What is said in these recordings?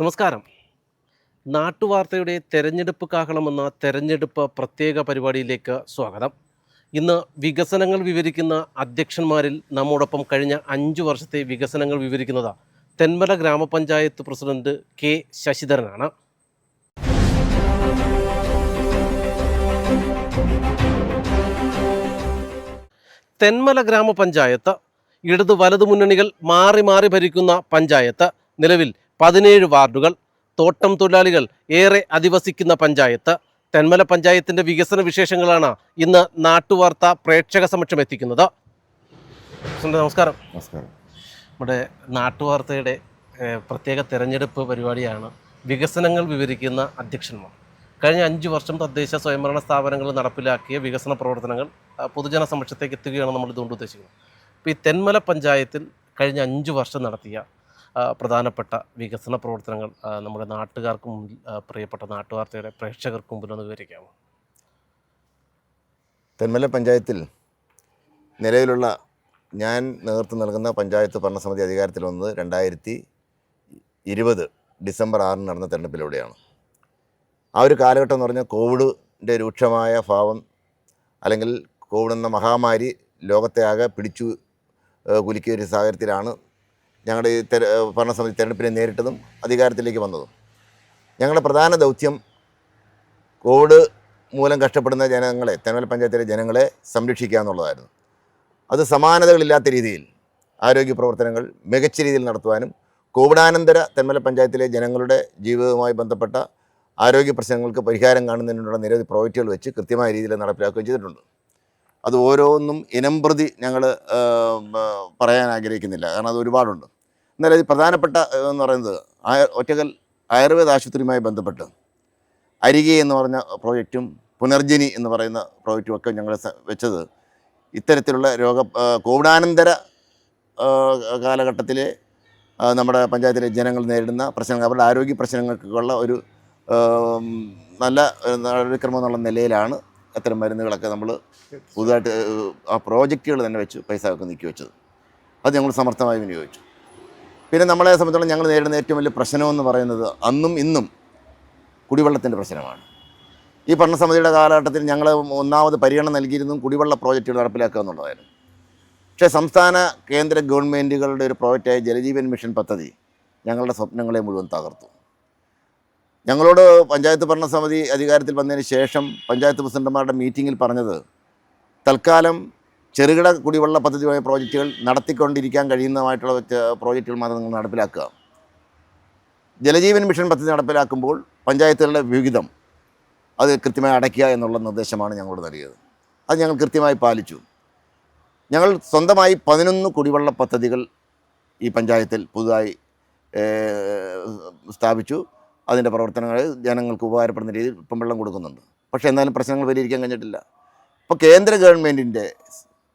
നമസ്കാരം. നാട്ടുവാർത്തയുടെ തെരഞ്ഞെടുപ്പ് കാഹളമെന്ന തെരഞ്ഞെടുപ്പ് പ്രത്യേക പരിപാടിയിലേക്ക് സ്വാഗതം. ഇന്ന് വികസനങ്ങൾ വിവരിക്കുന്ന അധ്യക്ഷന്മാരിൽ നമ്മോടൊപ്പം കഴിഞ്ഞ അഞ്ച് വർഷത്തെ വികസനങ്ങൾ വിവരിക്കുന്നത് തെന്മല ഗ്രാമപഞ്ചായത്ത് പ്രസിഡന്റ് കെ ശശിധരനാണ്. തെന്മല ഗ്രാമപഞ്ചായത്ത് ഇടതു വലതു മുന്നണികൾ മാറി മാറി ഭരിക്കുന്ന പഞ്ചായത്ത് നിലവിൽ പതിനേഴ് വാർഡുകൾ തോട്ടം തൊഴിലാളികൾ ഏറെ അധിവസിക്കുന്ന പഞ്ചായത്ത്. തെന്മല പഞ്ചായത്തിന്റെ വികസന വിശേഷങ്ങളാണ് ഇന്ന് നാട്ടുവാർത്ത പ്രേക്ഷക സമക്ഷം എത്തിക്കുന്നത്. നമസ്കാരം. നമസ്കാരം. നമ്മുടെ നാട്ടുവാർത്തയുടെ പ്രത്യേക തെരഞ്ഞെടുപ്പ് പരിപാടിയാണ് വികസനങ്ങൾ വിവരിക്കുന്ന അധ്യക്ഷന്മാർ. കഴിഞ്ഞ അഞ്ച് വർഷം തദ്ദേശ സ്വയംഭരണ സ്ഥാപനങ്ങൾ നടപ്പിലാക്കിയ വികസന പ്രവർത്തനങ്ങൾ പൊതുജന സമക്ഷത്തേക്ക് എത്തുകയാണ് നമ്മൾ ഇതുകൊണ്ട് ഉദ്ദേശിക്കുന്നത്. ഇപ്പോൾ ഈ തെന്മല പഞ്ചായത്തിൽ കഴിഞ്ഞ അഞ്ച് വർഷം നടത്തിയ പ്രധാനപ്പെട്ട വികസന പ്രവർത്തനങ്ങൾ നമ്മുടെ നാട്ടുകാർക്കും മുമ്പിൽ പ്രിയപ്പെട്ട നാട്ടുവാർത്തയുടെ പ്രേക്ഷകർക്ക് മുമ്പിൽ ഒന്ന് വിവരിക്കാമോ? തെന്മല പഞ്ചായത്തിൽ നിലവിലുള്ള ഞാൻ നേതൃത്വം നൽകുന്ന പഞ്ചായത്ത് ഭരണസമിതി അധികാരത്തിൽ വന്നത് രണ്ടായിരത്തി ഇരുപത് ഡിസംബർ ആറിന് നടന്ന തെരഞ്ഞെടുപ്പിലൂടെയാണ്. ആ ഒരു കാലഘട്ടം എന്ന് പറഞ്ഞാൽ കോവിഡിന്റെ രൂക്ഷമായ ഭാവം അല്ലെങ്കിൽ കോവിഡ് എന്ന മഹാമാരി ലോകത്തെ ആകെ പിടിച്ചു കുലുക്കിയ ഒരു സാഹചര്യത്തിലാണ് ഞങ്ങളുടെ ഈ തെര ഭരണസമിതി തെരഞ്ഞെടുപ്പിനെ നേരിട്ടതും അധികാരത്തിലേക്ക് വന്നതും. ഞങ്ങളുടെ പ്രധാന ദൗത്യം കോവിഡ് മൂലം കഷ്ടപ്പെടുന്ന ജനങ്ങളെ തെന്മല പഞ്ചായത്തിലെ ജനങ്ങളെ സംരക്ഷിക്കുക എന്നുള്ളതായിരുന്നു. അത് സമാനതകളില്ലാത്ത രീതിയിൽ ആരോഗ്യ പ്രവർത്തനങ്ങൾ മികച്ച രീതിയിൽ നടത്തുവാനും കോവിഡാനന്തര തെന്മല പഞ്ചായത്തിലെ ജനങ്ങളുടെ ജീവിതവുമായി ബന്ധപ്പെട്ട ആരോഗ്യ പ്രശ്നങ്ങൾക്ക് പരിഹാരം കാണുന്നതിനുള്ള നിരവധി പ്രോജക്റ്റുകൾ വെച്ച് കൃത്യമായ രീതിയിൽ നടപ്പിലാക്കുകയും ചെയ്തിട്ടുണ്ട്. അത് ഓരോന്നും ഇനം പ്രതി ഞങ്ങൾ പറയാൻ ആഗ്രഹിക്കുന്നില്ല. കാരണം അത് ഒരുപാടുണ്ട്. എന്നാൽ ഇത് പ്രധാനപ്പെട്ട എന്ന് പറയുന്നത് ഒറ്റക്കൽ ആയുർവേദ ആശുപത്രിയുമായി ബന്ധപ്പെട്ട് അരികെ എന്ന് പറഞ്ഞ പ്രോജക്റ്റും പുനർജനി എന്ന് പറയുന്ന പ്രോജക്റ്റും ഒക്കെ ഞങ്ങൾ വെച്ചത് ഇത്തരത്തിലുള്ള രോഗ കോവിഡാനന്തര കാലഘട്ടത്തിലെ നമ്മുടെ പഞ്ചായത്തിലെ ജനങ്ങൾ നേരിടുന്ന പ്രശ്നങ്ങൾ അവരുടെ ആരോഗ്യ പ്രശ്നങ്ങൾക്കുള്ള ഒരു നല്ല നടപടിക്രമം എന്നുള്ള നിലയിലാണ് അത്തരം മരുന്നുകളൊക്കെ നമ്മൾ പുതുതായിട്ട് ആ പ്രോജക്റ്റുകൾ തന്നെ വെച്ച് പൈസ ഒക്കെ നീക്കി വെച്ചത്. അത് ഞങ്ങൾ സമർത്ഥമായി വിനിയോഗിച്ചു. പിന്നെ നമ്മളെ സംബന്ധിച്ചിടത്തോളം ഞങ്ങൾ നേരിടുന്ന ഏറ്റവും വലിയ പ്രശ്നമെന്ന് പറയുന്നത് അന്നും ഇന്നും കുടിവെള്ളത്തിന്റെ പ്രശ്നമാണ്. ഈ ഭരണസമിതിയുടെ കാലഘട്ടത്തിൽ ഞങ്ങൾ ഒന്നാമത് പരിഗണന നൽകിയിരുന്നതും കുടിവെള്ള പ്രോജക്റ്റുകൾ നടപ്പിലാക്കുക എന്നുള്ളതായിരുന്നു. പക്ഷേ സംസ്ഥാന കേന്ദ്ര ഗവൺമെന്റുകളുടെ ഒരു പ്രോജക്റ്റായ ജലജീവൻ മിഷൻ പദ്ധതി ഞങ്ങളുടെ സ്വപ്നങ്ങളെ മുഴുവൻ തകർത്തു. ഞങ്ങളോട് പഞ്ചായത്ത് ഭരണസമിതി അധികാരത്തിൽ വന്നതിന് ശേഷം പഞ്ചായത്ത് പ്രസിഡന്റുമാരുടെ മീറ്റിങ്ങിൽ പറഞ്ഞത് തൽക്കാലം ചെറുകിട കുടിവെള്ള പദ്ധതിയായ പ്രോജക്റ്റുകൾ നടത്തിക്കൊണ്ടിരിക്കാൻ കഴിയുന്നതായിട്ടുള്ള പ്രോജക്റ്റുകൾ മാത്രം നിങ്ങൾ നടപ്പിലാക്കുക. ജലജീവൻ മിഷൻ പദ്ധതി നടപ്പിലാക്കുമ്പോൾ പഞ്ചായത്തുകളുടെ വിഹിതം അത് കൃത്യമായി അടയ്ക്കുക എന്നുള്ള നിർദ്ദേശമാണ് ഞങ്ങളോട് നൽകിയത്. അത് ഞങ്ങൾ കൃത്യമായി പാലിച്ചു. ഞങ്ങൾ സ്വന്തമായി പതിനൊന്ന് കുടിവെള്ള പദ്ധതികൾ ഈ പഞ്ചായത്തിൽ പുതുതായി സ്ഥാപിച്ചു. അതിന്റെ പ്രവർത്തനങ്ങൾ ജനങ്ങൾക്ക് ഉപകാരപ്പെടുന്ന രീതിയിൽ ഇപ്പം വെള്ളം കൊടുക്കുന്നുണ്ട്. പക്ഷേ എന്തായാലും പ്രശ്നങ്ങൾ പരിഹരിക്കാൻ കഴിഞ്ഞിട്ടില്ല. ഇപ്പോൾ കേന്ദ്ര ഗവൺമെന്റിന്റെ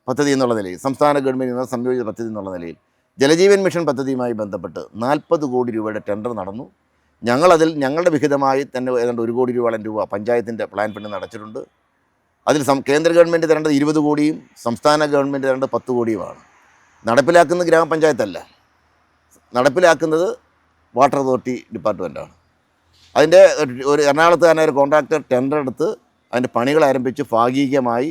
പദ്ധതി എന്നുള്ള നിലയിൽ സംസ്ഥാന ഗവൺമെന്റ് സംയോജിത പദ്ധതി എന്നുള്ള നിലയിൽ ജലജീവൻ മിഷൻ പദ്ധതിയുമായി ബന്ധപ്പെട്ട് നാൽപ്പത് കോടി രൂപയുടെ ടെൻഡർ നടന്നു. ഞങ്ങളതിൽ ഞങ്ങളുടെ വിഹിതമായി തന്നെ ഏതാണ്ട് ഒരു കോടി രൂപയോളം രൂപ പഞ്ചായത്തിന്റെ പ്ലാൻ ഫണ്ടിൽ നടച്ചിട്ടുണ്ട് അതിൽ കേന്ദ്ര ഗവൺമെന്റ് തരേണ്ടത് ഇരുപത് കോടിയും സംസ്ഥാന ഗവൺമെന്റ് തരേണ്ടത് പത്ത് കോടിയുമാണ്. നടപ്പിലാക്കുന്നത് ഗ്രാമപഞ്ചായത്തല്ല. നടപ്പിലാക്കുന്നത് വാട്ടർ അതോറിറ്റി ഡിപ്പാർട്ട്മെന്റാണ് അതിന്റെ ഒരു എറണാകുളത്ത് തന്നെ ഒരു കോൺട്രാക്ടർ ടെൻഡർ എടുത്ത് അതിന്റെ പണികൾ ആരംഭിച്ച് ഭാഗികമായി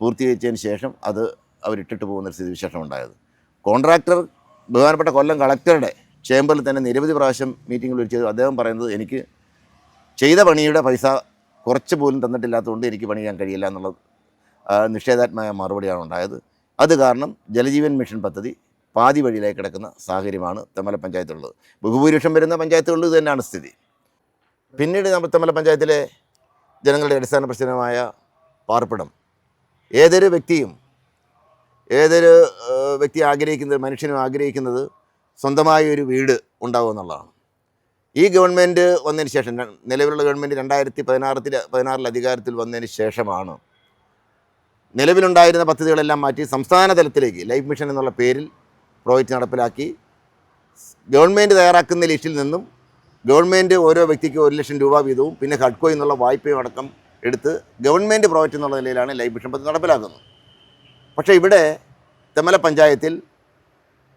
പൂർത്തീകരിച്ചതിന് ശേഷം അത് അവരിട്ടിട്ട് പോകുന്ന സ്ഥിതി വിശേഷം ഉണ്ടായത് കോൺട്രാക്ടർ ബഹുമാനപ്പെട്ട കൊല്ലം കളക്ടറുടെ ചേംബറിൽ തന്നെ നിരവധി പ്രാവശ്യം മീറ്റിങ്ങിൽ വിളിച്ചത് അദ്ദേഹം പറയുന്നത് എനിക്ക് ചെയ്ത പണിയുടെ പൈസ കുറച്ച് പോലും തന്നിട്ടില്ലാത്തതുകൊണ്ട് എനിക്ക് പണി ചെയ്യാൻ കഴിയില്ല എന്നുള്ളത് നിഷേധാത്മക മറുപടിയാണ് ഉണ്ടായത്. അത് കാരണം ജലജീവൻ മിഷൻ പദ്ധതി പാതി വഴിയിലേക്ക് കിടക്കുന്ന സാഹചര്യമാണ് തെമ്മല പഞ്ചായത്തുള്ളത് ബഹുഭൂരിപക്ഷം വരുന്ന പഞ്ചായത്തുകളിൽ ഇത് തന്നെയാണ് സ്ഥിതി. പിന്നീട് നമ്മൾ തെമ്മല പഞ്ചായത്തിലെ ജനങ്ങളുടെ അടിസ്ഥാന പ്രശ്നമായ പാർപ്പിടം. ഏതൊരു വ്യക്തിയും ഏതൊരു വ്യക്തി ആഗ്രഹിക്കുന്നത് മനുഷ്യനും ആഗ്രഹിക്കുന്നത് സ്വന്തമായ ഒരു വീട് ഉണ്ടാവുക എന്നുള്ളതാണ്. ഈ ഗവൺമെന്റ് വന്നതിന് ശേഷം നിലവിലുള്ള ഗവൺമെന്റ് രണ്ടായിരത്തി പതിനാറത്തിൽ പതിനാറിൽ അധികാരത്തിൽ വന്നതിന് ശേഷമാണ് നിലവിലുണ്ടായിരുന്ന പദ്ധതികളെല്ലാം മാറ്റി സംസ്ഥാന തലത്തിലേക്ക് ലൈഫ് മിഷൻ എന്നുള്ള പേരിൽ പ്രോജക്റ്റ് നടപ്പിലാക്കി ഗവൺമെന്റ് തയ്യാറാക്കുന്ന ലിസ്റ്റിൽ നിന്നും ഗവൺമെന്റ് ഓരോ വ്യക്തിക്ക് ഒരു ലക്ഷം രൂപ വീതവും പിന്നെ ഹഡ്കോ എന്നുള്ള വായ്പയും അടക്കം എടുത്ത് ഗവൺമെന്റ് പ്രോജക്റ്റ് എന്നുള്ള നിലയിലാണ് ലൈഫ് മിഷൻ പദ്ധതി നടപ്പിലാക്കുന്നത്. പക്ഷേ ഇവിടെ തെമ്മല പഞ്ചായത്തിൽ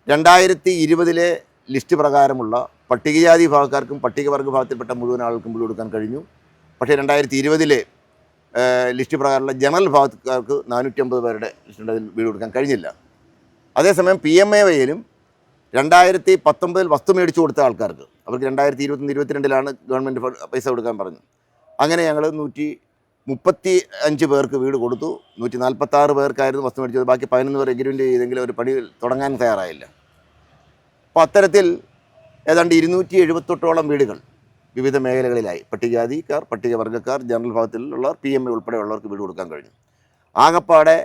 രണ്ടായിരത്തി ഇരുപതിലെ ലിസ്റ്റ് പ്രകാരമുള്ള പട്ടികജാതി വിഭാഗക്കാർക്കും പട്ടികവർഗ വിഭാഗത്തിൽപ്പെട്ട മുഴുവൻ ആൾക്കും വീട് കൊടുക്കാൻ കഴിഞ്ഞു. പക്ഷേ രണ്ടായിരത്തി ഇരുപതിലെ ലിസ്റ്റ് പ്രകാരമുള്ള ജനറൽ വിഭാഗക്കാർക്ക് നാനൂറ്റി അമ്പത് പേരുടെ ലിസ്റ്റിന്റെ വീട് കൊടുക്കാൻ കഴിഞ്ഞില്ല. അതേസമയം പി എം എ വൈയിലും രണ്ടായിരത്തി പത്തൊമ്പതിൽ വസ്തു മേടിച്ചു കൊടുത്ത ആൾക്കാർക്ക്. അവർക്ക് രണ്ടായിരത്തി ഇരുപത്തൊന്ന് ഇരുപത്തിരണ്ടിലാണ് ഗവൺമെന്റ് പൈസ കൊടുക്കാൻ പറഞ്ഞു അങ്ങനെ ഞങ്ങൾ നൂറ്റി മുപ്പത്തി അഞ്ച് പേർക്ക് വീട് കൊടുത്തു. നൂറ്റി നാൽപ്പത്തി ആറ് പേർക്കായിരുന്നു വസ്തു മേടിച്ചത്. ബാക്കി പതിനൊന്ന് പേർ എഗ്രിമെന്റ് ചെയ്തെങ്കിലും ഒരു പണി തുടങ്ങാൻ തയ്യാറായില്ല. അപ്പോൾ അത്തരത്തിൽ ഏതാണ്ട് ഇരുന്നൂറ്റി എഴുപത്തെട്ടോളം വീടുകൾ വിവിധ മേഖലകളിലായി. പട്ടികജാതിക്കാർ പട്ടികവർഗക്കാർ ജനറൽ വിഭാഗത്തിലുള്ളവർ പി എം എ ഉൾപ്പെടെയുള്ളവർക്ക് വീട് കൊടുക്കാൻ കഴിഞ്ഞു. ആകപ്പാടെ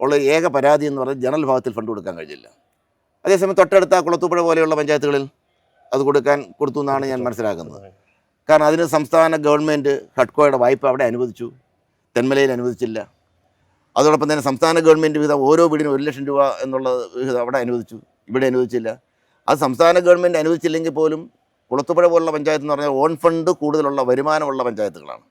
ഉള്ള ഏക പരാതി എന്ന് പറഞ്ഞാൽ ജനറൽ വിഭാഗത്തിൽ ഫണ്ട് കൊടുക്കാൻ കഴിഞ്ഞില്ല. അതേസമയം തൊട്ടടുത്ത കുളത്തൂപ്പുഴ പോലെയുള്ള പഞ്ചായത്തുകളിൽ അത് കൊടുക്കാൻ കൊടുത്തു എന്നാണ് ഞാൻ മനസ്സിലാക്കുന്നത്. കാരണം അതിന് സംസ്ഥാന ഗവൺമെന്റ് ഹഡ്കോയുടെ വായ്പ അവിടെ അനുവദിച്ചു. തെന്മലയിൽ അനുവദിച്ചില്ല. അതോടൊപ്പം തന്നെ സംസ്ഥാന ഗവൺമെന്റ് വിഹിതം ഓരോ വീടിനും ഒരു ലക്ഷം രൂപ എന്നുള്ള വിഹിതം അവിടെ അനുവദിച്ചു. ഇവിടെ അനുവദിച്ചില്ല. അത് സംസ്ഥാന ഗവൺമെന്റ് അനുവദിച്ചില്ലെങ്കിൽ പോലും കുളത്തുപുഴ പോലുള്ള പഞ്ചായത്ത് എന്ന് പറഞ്ഞാൽ ഓൺ ഫണ്ട് കൂടുതലുള്ള വരുമാനമുള്ള പഞ്ചായത്തുകളാണ്.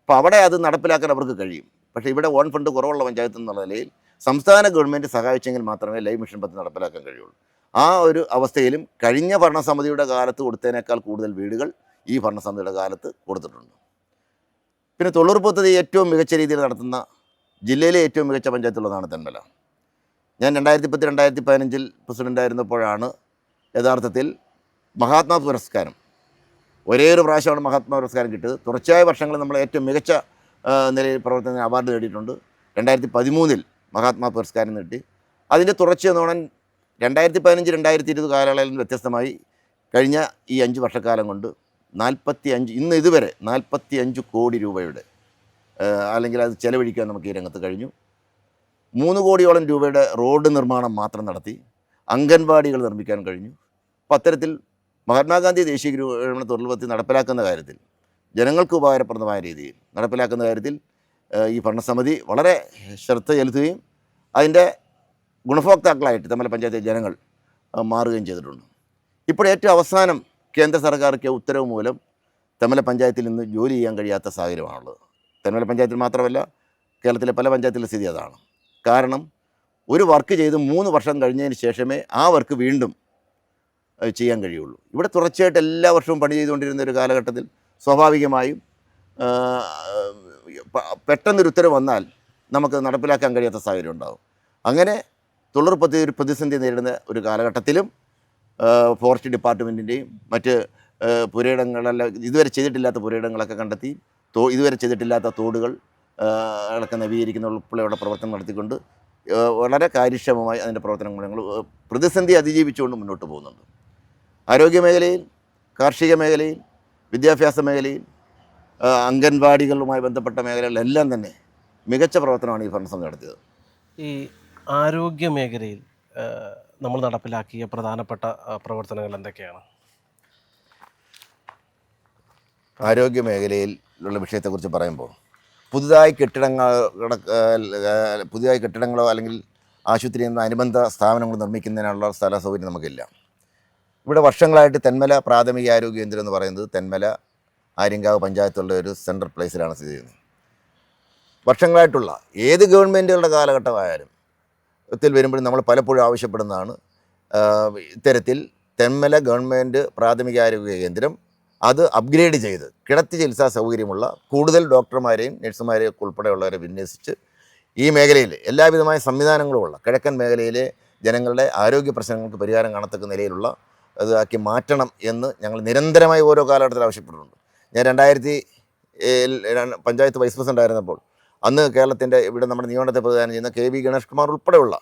അപ്പോൾ അവിടെ അത് നടപ്പിലാക്കാൻ അവർക്ക് കഴിയും. പക്ഷേ ഇവിടെ ഓൺ ഫണ്ട് കുറവുള്ള പഞ്ചായത്ത് എന്നുള്ള നിലയിൽ സംസ്ഥാന ഗവൺമെന്റ് സഹായിച്ചെങ്കിൽ മാത്രമേ ലൈഫ് മിഷൻ പദ്ധതി നടപ്പിലാക്കാൻ കഴിയുള്ളൂ. ആ ഒരു അവസ്ഥയിലും കഴിഞ്ഞ ഭരണസമിതിയുടെ കാലത്ത് കൊടുത്തതിനേക്കാൾ കൂടുതൽ വീടുകൾ ഈ ഭരണസമിതിയുടെ കാലത്ത് കൊടുത്തിട്ടുണ്ട്. പിന്നെ തൊഴിലുറപ്പ് പദ്ധതി ഏറ്റവും മികച്ച രീതിയിൽ നടത്തുന്ന ജില്ലയിലെ ഏറ്റവും മികച്ച പഞ്ചായത്തുള്ളതാണ് തെന്മല. ഞാൻ രണ്ടായിരത്തി പത്ത് രണ്ടായിരത്തി പതിനഞ്ചിൽ പ്രസിഡന്റായിരുന്നപ്പോഴാണ് യഥാർത്ഥത്തിൽ മഹാത്മാ പുരസ്കാരം. ഒരേ ഒരു പ്രാവശ്യമാണ് മഹാത്മാ പുരസ്കാരം കിട്ടിയത്. തുടർച്ചയായ വർഷങ്ങളിൽ നമ്മൾ ഏറ്റവും മികച്ച നിലയിൽ പ്രവർത്തന അവാർഡ് നേടിയിട്ടുണ്ട്. രണ്ടായിരത്തി പതിമൂന്നിൽ മഹാത്മാ പുരസ്കാരം നേടി. അതിന്റെ തുടർച്ച എന്നോണൻ പറഞ്ഞാൽ രണ്ടായിരത്തി പതിനഞ്ച് രണ്ടായിരത്തി ഇരുപത് കാലയളവിൽ വ്യത്യസ്തമായി കഴിഞ്ഞ ഈ അഞ്ച് വർഷക്കാലം കൊണ്ട് നാൽപ്പത്തി അഞ്ച് ഇന്ന് ഇതുവരെ നാൽപ്പത്തി അഞ്ച് കോടി രൂപയുടെ അല്ലെങ്കിൽ അത് ചെലവഴിക്കാൻ നമുക്ക് ഈ രംഗത്ത് കഴിഞ്ഞു. മൂന്ന് കോടിയോളം രൂപയുടെ റോഡ് നിർമ്മാണം മാത്രം നടത്തി അംഗൻവാടികൾ നിർമ്മിക്കാൻ കഴിഞ്ഞു. അപ്പോൾ അത്തരത്തിൽ മഹാത്മാഗാന്ധി ദേശീയ ഗ്രാമീണ തൊഴിൽ പദ്ധതി നടപ്പിലാക്കുന്ന കാര്യത്തിൽ ജനങ്ങൾക്ക് ഉപകാരപ്രദമായ രീതിയിൽ നടപ്പിലാക്കുന്ന കാര്യത്തിൽ ഈ ഭരണസമിതി വളരെ ശ്രദ്ധ ചെലുത്തുകയും അതിന്റെ ഗുണഭോക്താക്കളായിട്ട് തമ്മിലെ പഞ്ചായത്തിലെ ജനങ്ങൾ മാറുകയും ചെയ്തിട്ടുണ്ട്. ഇപ്പോൾ ഏറ്റവും അവസാനം കേന്ദ്ര സർക്കാർക്ക് ഉത്തരവ് മൂലം തെമ്മല പഞ്ചായത്തിൽ നിന്ന് ജോലി ചെയ്യാൻ കഴിയാത്ത സാഹചര്യമാണുള്ളത്. തെന്മല പഞ്ചായത്തിൽ മാത്രമല്ല കേരളത്തിലെ പല പഞ്ചായത്തിലെ സ്ഥിതി അതാണ്. കാരണം ഒരു വർക്ക് ചെയ്ത് മൂന്ന് വർഷം കഴിഞ്ഞതിന് ശേഷമേ ആ വർക്ക് വീണ്ടും ചെയ്യാൻ കഴിയുള്ളൂ. ഇവിടെ തുടർച്ചയായിട്ട് എല്ലാ വർഷവും പണി ചെയ്തുകൊണ്ടിരുന്ന ഒരു കാലഘട്ടത്തിൽ സ്വാഭാവികമായും പെട്ടെന്നൊരു ഉത്തരവ് വന്നാൽ നമുക്ക് നടപ്പിലാക്കാൻ കഴിയാത്ത സാഹചര്യം ഉണ്ടാകും അങ്ങനെ തൊഴിലുറ പദ്ധതി പ്രതിസന്ധി നേരിടുന്ന ഒരു കാലഘട്ടത്തിലും ഫോറസ്റ്റ് ഡിപ്പാർട്ട്മെന്റിന്റെയും മറ്റ് പുരയിടങ്ങളെല്ലാം ഇതുവരെ ചെയ്തിട്ടില്ലാത്ത പുരയിടങ്ങളൊക്കെ കണ്ടെത്തി തോ ഇതുവരെ ചെയ്തിട്ടില്ലാത്ത തോടുകൾ അതൊക്കെ നവീകരിക്കുന്ന ഉൾപ്പെടെയുള്ള പ്രവർത്തനം നടത്തിക്കൊണ്ട് വളരെ കാര്യക്ഷമമായി അതിന്റെ പ്രവർത്തനങ്ങൾ ഞങ്ങൾ പ്രതിസന്ധി അതിജീവിച്ചുകൊണ്ട് മുന്നോട്ട് പോകുന്നുണ്ട്. ആരോഗ്യ മേഖലയിൽ കാർഷിക മേഖലയിൽ വിദ്യാഭ്യാസ മേഖലയിൽ അംഗൻവാടികളുമായി ബന്ധപ്പെട്ട മേഖലകളിലെല്ലാം തന്നെ മികച്ച പ്രവർത്തനമാണ് ഈ ഭരണസമിതി നടത്തിയത്. ഈ ആരോഗ്യ മേഖലയിൽ നമ്മൾ നടപ്പിലാക്കിയ പ്രധാനപ്പെട്ട പ്രവർത്തനങ്ങൾ എന്തൊക്കെയാണ്? ആരോഗ്യ മേഖലയിലുള്ള വിഷയത്തെക്കുറിച്ച് പറയുമ്പോൾ പുതുതായി കെട്ടിടങ്ങൾ പുതിയതായി കെട്ടിടങ്ങളോ അല്ലെങ്കിൽ ആശുപത്രി എന്ന അനുബന്ധ സ്ഥാപനങ്ങൾ നിർമ്മിക്കുന്നതിനുള്ള സ്ഥല സൗകര്യം നമുക്കില്ല. ഇവിടെ വർഷങ്ങളായിട്ട് തെന്മല പ്രാഥമിക ആരോഗ്യ കേന്ദ്രം എന്ന് പറയുന്നത് തെന്മല ആര്യങ്കാവ് പഞ്ചായത്തുള്ള ഒരു സെൻട്രൽ പ്ലേസിലാണ് സ്ഥിതി ചെയ്യുന്നത്. വർഷങ്ങളായിട്ടുള്ള ഏത് ഗവൺമെന്റുകളുടെ കാലഘട്ടമായാലും ത്തിൽ വരുമ്പോഴും നമ്മൾ പലപ്പോഴും ആവശ്യപ്പെടുന്നതാണ് ഇത്തരത്തിൽ തെന്മല ഗവൺമെന്റ് പ്രാഥമിക ആരോഗ്യ കേന്ദ്രം അത് അപ്ഗ്രേഡ് ചെയ്ത് കിടത്തി ചികിത്സാ സൗകര്യമുള്ള കൂടുതൽ ഡോക്ടർമാരെയും നഴ്സുമാരെയും ഒക്കെ ഉൾപ്പെടെയുള്ളവരെ വിന്യസിച്ച് ഈ മേഖലയിൽ എല്ലാവിധമായ സംവിധാനങ്ങളുമുള്ള കിഴക്കൻ മേഖലയിലെ ജനങ്ങളുടെ ആരോഗ്യ പ്രശ്നങ്ങൾക്ക് പരിഹാരം കാണത്തക്ക നിലയിലുള്ള ഇതാക്കി മാറ്റണം എന്ന് ഞങ്ങൾ നിരന്തരമായി ഓരോ കാലഘട്ടത്തിൽ ആവശ്യപ്പെട്ടിട്ടുണ്ട്. ഞാൻ രണ്ടായിരത്തി പഞ്ചായത്ത് വൈസ് പ്രസിഡന്റ് ആയിരുന്നപ്പോൾ അന്ന് കേരളത്തിന്റെ ഇവിടെ നമ്മുടെ നിയമനത്തെ പ്രതിദാനം ചെയ്യുന്ന കെ വി ഗണേഷ് കുമാർ ഉൾപ്പെടെയുള്ള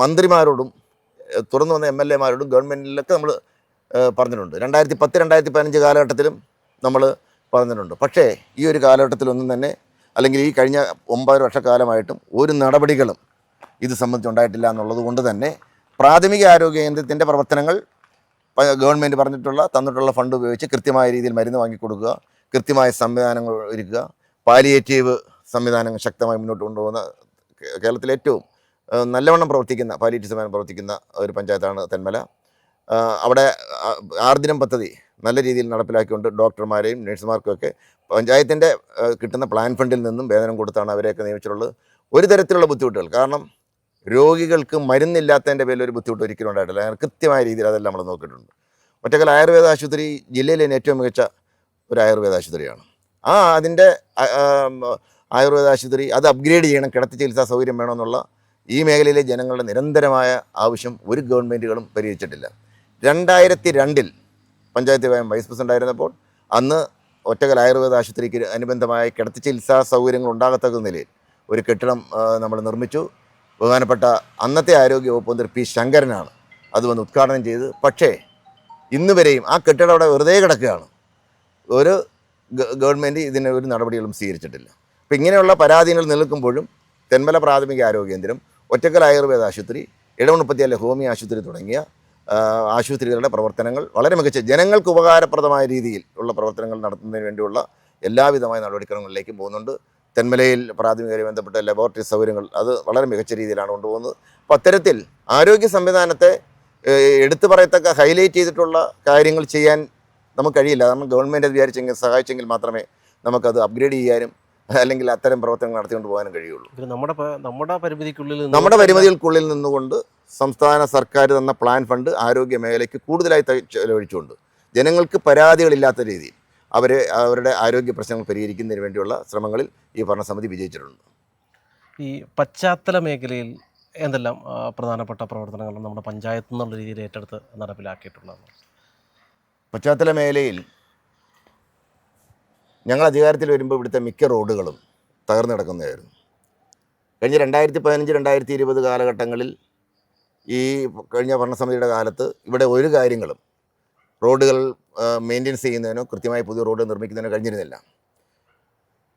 മന്ത്രിമാരോടും തുറന്നു വന്ന എം എൽ എമാരോടും ഗവൺമെന്റിലൊക്കെ നമ്മൾ പറഞ്ഞിട്ടുണ്ട്. രണ്ടായിരത്തി പത്ത് രണ്ടായിരത്തി പതിനഞ്ച് കാലഘട്ടത്തിലും നമ്മൾ പറഞ്ഞിട്ടുണ്ട്. പക്ഷേ ഈ ഒരു കാലഘട്ടത്തിലൊന്നും തന്നെ അല്ലെങ്കിൽ ഈ കഴിഞ്ഞ ഒമ്പത് വർഷക്കാലമായിട്ടും ഒരു നടപടികളും ഇത് സംബന്ധിച്ചുണ്ടായിട്ടില്ല എന്നുള്ളത് കൊണ്ട് തന്നെ പ്രാഥമിക ആരോഗ്യ കേന്ദ്രത്തിന്റെ പ്രവർത്തനങ്ങൾ ഗവൺമെന്റ് പറഞ്ഞിട്ടുള്ള തന്നിട്ടുള്ള ഫണ്ട് ഉപയോഗിച്ച് കൃത്യമായ രീതിയിൽ മരുന്ന് വാങ്ങിക്കൊടുക്കുക കൃത്യമായ സംവിധാനങ്ങൾ ഒരുക്കുക പാലിയേറ്റീവ് സംവിധാനങ്ങൾ ശക്തമായി മുന്നോട്ട് കൊണ്ടുപോകുന്ന കേരളത്തിലെ ഏറ്റവും നല്ലവണ്ണം പ്രവർത്തിക്കുന്ന പാലിയേറ്റീവ് സംവിധാനം പ്രവർത്തിക്കുന്ന ഒരു പഞ്ചായത്താണ് തെന്മല. അവിടെ ആർദ്രം പദ്ധതി നല്ല രീതിയിൽ നടപ്പിലാക്കിക്കൊണ്ട് ഡോക്ടർമാരെയും നഴ്സുമാർക്കും ഒക്കെ പഞ്ചായത്തിന്റെ കിട്ടുന്ന പ്ലാൻ ഫണ്ടിൽ നിന്നും വേതനം കൊടുത്താണ് അവരെയൊക്കെ നിയമിച്ചിട്ടുള്ളത്. ഒരു തരത്തിലുള്ള ബുദ്ധിമുട്ടുകൾ. കാരണം രോഗികൾക്ക് മരുന്നില്ലാത്തതിന്റെ പേരിൽ ഒരു ബുദ്ധിമുട്ട് ഒരിക്കലും ഉണ്ടായിട്ടില്ല. കൃത്യമായ രീതിയിൽ അതെല്ലാം നമ്മൾ നോക്കിയിട്ടുണ്ട്. ഒറ്റക്കൽ ആയുർവേദ ആശുപത്രി ജില്ലയിലെ ഏറ്റവും മികച്ച ഒരു ആയുർവേദ ആശുപത്രിയാണ്. ആ അതിന്റെ ആയുർവേദ ആശുപത്രി അത് അപ്ഗ്രേഡ് ചെയ്യണം കിടത്തി ചികിത്സാ സൗകര്യം വേണമെന്നുള്ള ഈ മേഖലയിലെ ജനങ്ങളുടെ നിരന്തരമായ ആവശ്യം ഒരു ഗവൺമെന്റുകളും പരിഹരിച്ചിട്ടില്ല. രണ്ടായിരത്തി രണ്ടിൽ പഞ്ചായത്ത് വൈസ് പ്രസിഡന്റ് ആയിരുന്നപ്പോൾ അന്ന് ഒറ്റകൽ ആയുർവേദ ആശുപത്രിക്ക് അനുബന്ധമായ കിടത്തി ചികിത്സാ സൗകര്യങ്ങൾ ഉണ്ടാകത്തക്ക നിലയിൽ ഒരു കെട്ടിടം നമ്മൾ നിർമ്മിച്ചു. ബഹുമാനപ്പെട്ട അന്നത്തെ ആരോഗ്യ വകുപ്പ് മന്ത്രി പി ശങ്കരനാണ് അത് വന്ന് ഉദ്ഘാടനം ചെയ്ത്. പക്ഷേ ഇന്ന് വരെയും ആ കെട്ടിടം അവിടെ വെറുതെ കിടക്കുകയാണ്. ഒരു ഗവൺമെന്റ് ഇതിന് ഒരു നടപടികളും സ്വീകരിച്ചിട്ടില്ല. അപ്പം ഇങ്ങനെയുള്ള പരാതികൾ നിൽക്കുമ്പോഴും തെന്മല പ്രാഥമിക ആരോഗ്യ കേന്ദ്രം ഒറ്റക്കൽ ആയുർവേദ ആശുപത്രി ഇടവണ്ണുപ്പത്തിയാലെ ഹോമിയോ ആശുപത്രി തുടങ്ങിയ ആശുപത്രികളുടെ പ്രവർത്തനങ്ങൾ വളരെ മികച്ച ജനങ്ങൾക്ക് ഉപകാരപ്രദമായ രീതിയിൽ ഉള്ള പ്രവർത്തനങ്ങൾ നടത്തുന്നതിന് വേണ്ടിയുള്ള എല്ലാവിധമായ നടപടിക്രമങ്ങളിലേക്കും പോകുന്നുണ്ട്. തെന്മലയിൽ പ്രാഥമികമായി ബന്ധപ്പെട്ട ലബോറട്ടറി സൗകര്യങ്ങൾ അത് വളരെ മികച്ച രീതിയിലാണ് കൊണ്ടുപോകുന്നത്. അപ്പോൾ അത്തരത്തിൽ ആരോഗ്യ സംവിധാനത്തെ എടുത്തു പറയത്തക്ക ഹൈലൈറ്റ് ചെയ്തിട്ടുള്ള കാര്യങ്ങൾ ചെയ്യാൻ നമുക്ക് കഴിയില്ല. കാരണം ഗവൺമെന്റ് അത് വിചാരിച്ചെങ്കിൽ സഹായിച്ചെങ്കിൽ മാത്രമേ നമുക്കത് അപ്ഗ്രേഡ് ചെയ്യാനും അല്ലെങ്കിൽ അത്തരം പ്രവർത്തനങ്ങൾ നടത്തിക്കൊണ്ട് പോകാനും കഴിയുള്ളൂ. നമ്മുടെ നമ്മുടെ പരിമിതിക്കുള്ളിൽ നമ്മുടെ പരിമിതികൾക്കുള്ളിൽ നിന്നുകൊണ്ട് സംസ്ഥാന സർക്കാർ തന്ന പ്ലാൻ ഫണ്ട് ആരോഗ്യ മേഖലയ്ക്ക് കൂടുതലായി ചെലവഴിച്ചുകൊണ്ട് ജനങ്ങൾക്ക് പരാതികളില്ലാത്ത രീതിയിൽ അവരെ അവരുടെ ആരോഗ്യ പ്രശ്നങ്ങൾ പരിഹരിക്കുന്നതിന് വേണ്ടിയുള്ള ശ്രമങ്ങളിൽ ഈ ഭരണസമിതി വിജയിച്ചിട്ടുണ്ട്. ഈ പശ്ചാത്തല മേഖലയിൽ എന്തെല്ലാം പ്രധാനപ്പെട്ട പ്രവർത്തനങ്ങൾ നമ്മുടെ പഞ്ചായത്ത് എന്നുള്ള രീതിയിൽ ഏറ്റെടുത്ത് നടപ്പിലാക്കിയിട്ടുള്ളതാണ് പശ്ചാത്തല മേഖലയിൽ ഞങ്ങൾ അധികാരത്തിൽ വരുമ്പോൾ ഇവിടുത്തെ മിക്ക റോഡുകളും തകർന്നു കിടക്കുന്നതായിരുന്നു. കഴിഞ്ഞ രണ്ടായിരത്തി പതിനഞ്ച് രണ്ടായിരത്തി ഇരുപത് കാലഘട്ടങ്ങളിൽ ഈ കഴിഞ്ഞ ഭരണസമിതിയുടെ കാലത്ത് ഇവിടെ ഒരു കാര്യങ്ങളും റോഡുകൾ മെയിന്റെനൻസ് ചെയ്യുന്നതിനോ കൃത്യമായി പുതിയ റോഡ് നിർമ്മിക്കുന്നതിനോ കഴിഞ്ഞിരുന്നില്ല.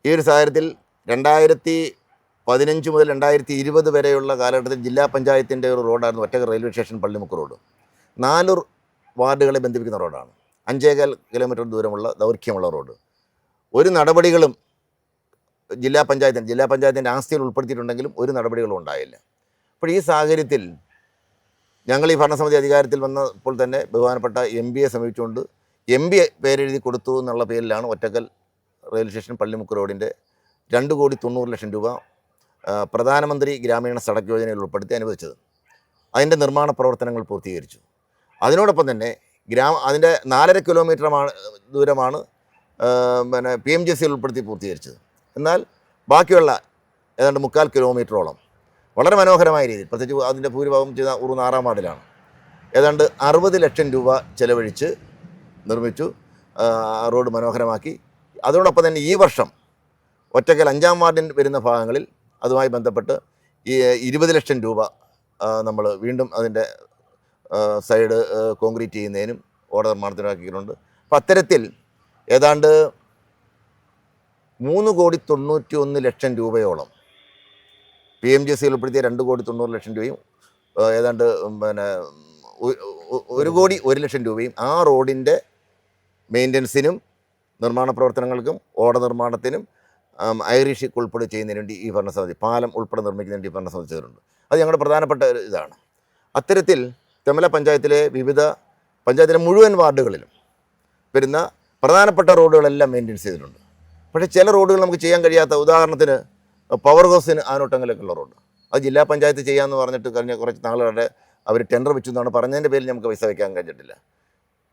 ഈ ഒരു സാഹചര്യത്തിൽ രണ്ടായിരത്തി പതിനഞ്ച് മുതൽ രണ്ടായിരത്തി ഇരുപത് വരെയുള്ള കാലഘട്ടത്തിൽ ജില്ലാ പഞ്ചായത്തിന്റെ ഒരു റോഡായിരുന്നു Ottakkal railway station Pallimukku road. നാല് വാർഡുകളെ ബന്ധിപ്പിക്കുന്ന റോഡാണ്. അഞ്ചേകാൽ കിലോമീറ്റർ ദൂരമുള്ള ദൗർഘ്യമുള്ള റോഡ്. ഒരു നടപടികളും ജില്ലാ പഞ്ചായത്തിന് ജില്ലാ പഞ്ചായത്തിന്റെ ആസ്തിയിൽ ഉൾപ്പെടുത്തിയിട്ടുണ്ടെങ്കിലും ഒരു നടപടികളും ഉണ്ടായില്ല. അപ്പോൾ ഈ സാഹചര്യത്തിൽ ഞങ്ങൾ ഈ ഭരണസമിതി അധികാരത്തിൽ വന്നപ്പോൾ തന്നെ ബഹുമാനപ്പെട്ട എം പിയെ സമീപിച്ചുകൊണ്ട് എം പി പേരെഴുതി കൊടുത്തു എന്നുള്ള പേരിലാണ് ഒറ്റക്കൽ റെയിൽവേ സ്റ്റേഷൻ പള്ളിമുക്ക് റോഡിന്റെ രണ്ട് കോടി തൊണ്ണൂറ് ലക്ഷം രൂപ പ്രധാനമന്ത്രി ഗ്രാമീണ സടക്ക് യോജനയിൽ ഉൾപ്പെടുത്തി അനുവദിച്ചത്. അതിന്റെ നിർമ്മാണ പ്രവർത്തനങ്ങൾ പൂർത്തീകരിച്ചു. അതിനോടൊപ്പം തന്നെ ഗ്രാമ അതിന്റെ നാലര കിലോമീറ്ററുമാണ് ദൂരമാണ് പിന്നെ പി എം ജി സിയിൽ ഉൾപ്പെടുത്തി പൂർത്തീകരിച്ചത്. എന്നാൽ ബാക്കിയുള്ള ഏതാണ്ട് മുക്കാൽ കിലോമീറ്ററോളം വളരെ മനോഹരമായ രീതിയിൽ പ്രത്യേകിച്ച് അതിന്റെ ഭൂരിഭാഗം ചെയ്ത ഉറുന്ന ആറാം വാർഡിലാണ്. ഏതാണ്ട് അറുപത് ലക്ഷം രൂപ ചെലവഴിച്ച് നിർമ്മിച്ചു റോഡ് മനോഹരമാക്കി. അതോടൊപ്പം തന്നെ ഈ വർഷം ഒറ്റക്കൽ അഞ്ചാം വാർഡിൽ വരുന്ന ഭാഗങ്ങളിൽ അതുമായി ബന്ധപ്പെട്ട് ഈ ഇരുപത് ലക്ഷം രൂപ നമ്മൾ വീണ്ടും അതിന്റെ സൈഡ് കോൺക്രീറ്റ് ചെയ്യുന്നതിനും ഓർഡർ നിർമ്മാണത്തിനാക്കിയിട്ടുണ്ട് അപ്പം അത്തരത്തിൽ ഏതാണ്ട് മൂന്ന് കോടി തൊണ്ണൂറ്റി ഒന്ന് ലക്ഷം രൂപയോളം പി എം ജി സിയിൽ ഉൾപ്പെടുത്തിയ രണ്ട് കോടി തൊണ്ണൂറ് ലക്ഷം രൂപയും ഏതാണ്ട് പിന്നെ ഒരു കോടി ഒരു ലക്ഷം രൂപയും ആ റോഡിന്റെ മെയിന്റനൻസിനും നിർമ്മാണ പ്രവർത്തനങ്ങൾക്കും ഓട നിർമ്മാണത്തിനും ആം, ഐറിഷ് ഉൾപ്പെടെ ചെയ്യുന്നതിന് വേണ്ടി ഈ ഭരണസമിതി പാലം ഉൾപ്പെടെ നിർമ്മിക്കുന്നതിന് വേണ്ടി ഭരണസമിതി ചെയ്തിട്ടുണ്ട്. അത് ഞങ്ങളുടെ പ്രധാനപ്പെട്ട ഒരു ഇതാണ്. അത്തരത്തിൽ തെമല പഞ്ചായത്തിലെ വിവിധ പഞ്ചായത്തിലെ മുഴുവൻ വാർഡുകളിലും വരുന്ന പ്രധാനപ്പെട്ട റോഡുകളെല്ലാം മെയിന്റെയിൻസ് ചെയ്തിട്ടുണ്ട്. പക്ഷേ ചില റോഡുകൾ നമുക്ക് ചെയ്യാൻ കഴിയാത്ത ഉദാഹരണത്തിന് പവർ ഹൗസിന് ആനോട്ടങ്ങളിലേക്കുള്ള റോഡ് അത് ജില്ലാ പഞ്ചായത്ത് ചെയ്യാമെന്ന് പറഞ്ഞിട്ട് കഴിഞ്ഞ കുറച്ച് നാളുകളുടെ അവർ ടെൻഡർ വെച്ചു എന്നാണ് പറഞ്ഞതിന്റെ പേരിൽ നമുക്ക് പൈസ വയ്ക്കാൻ കഴിഞ്ഞിട്ടില്ല.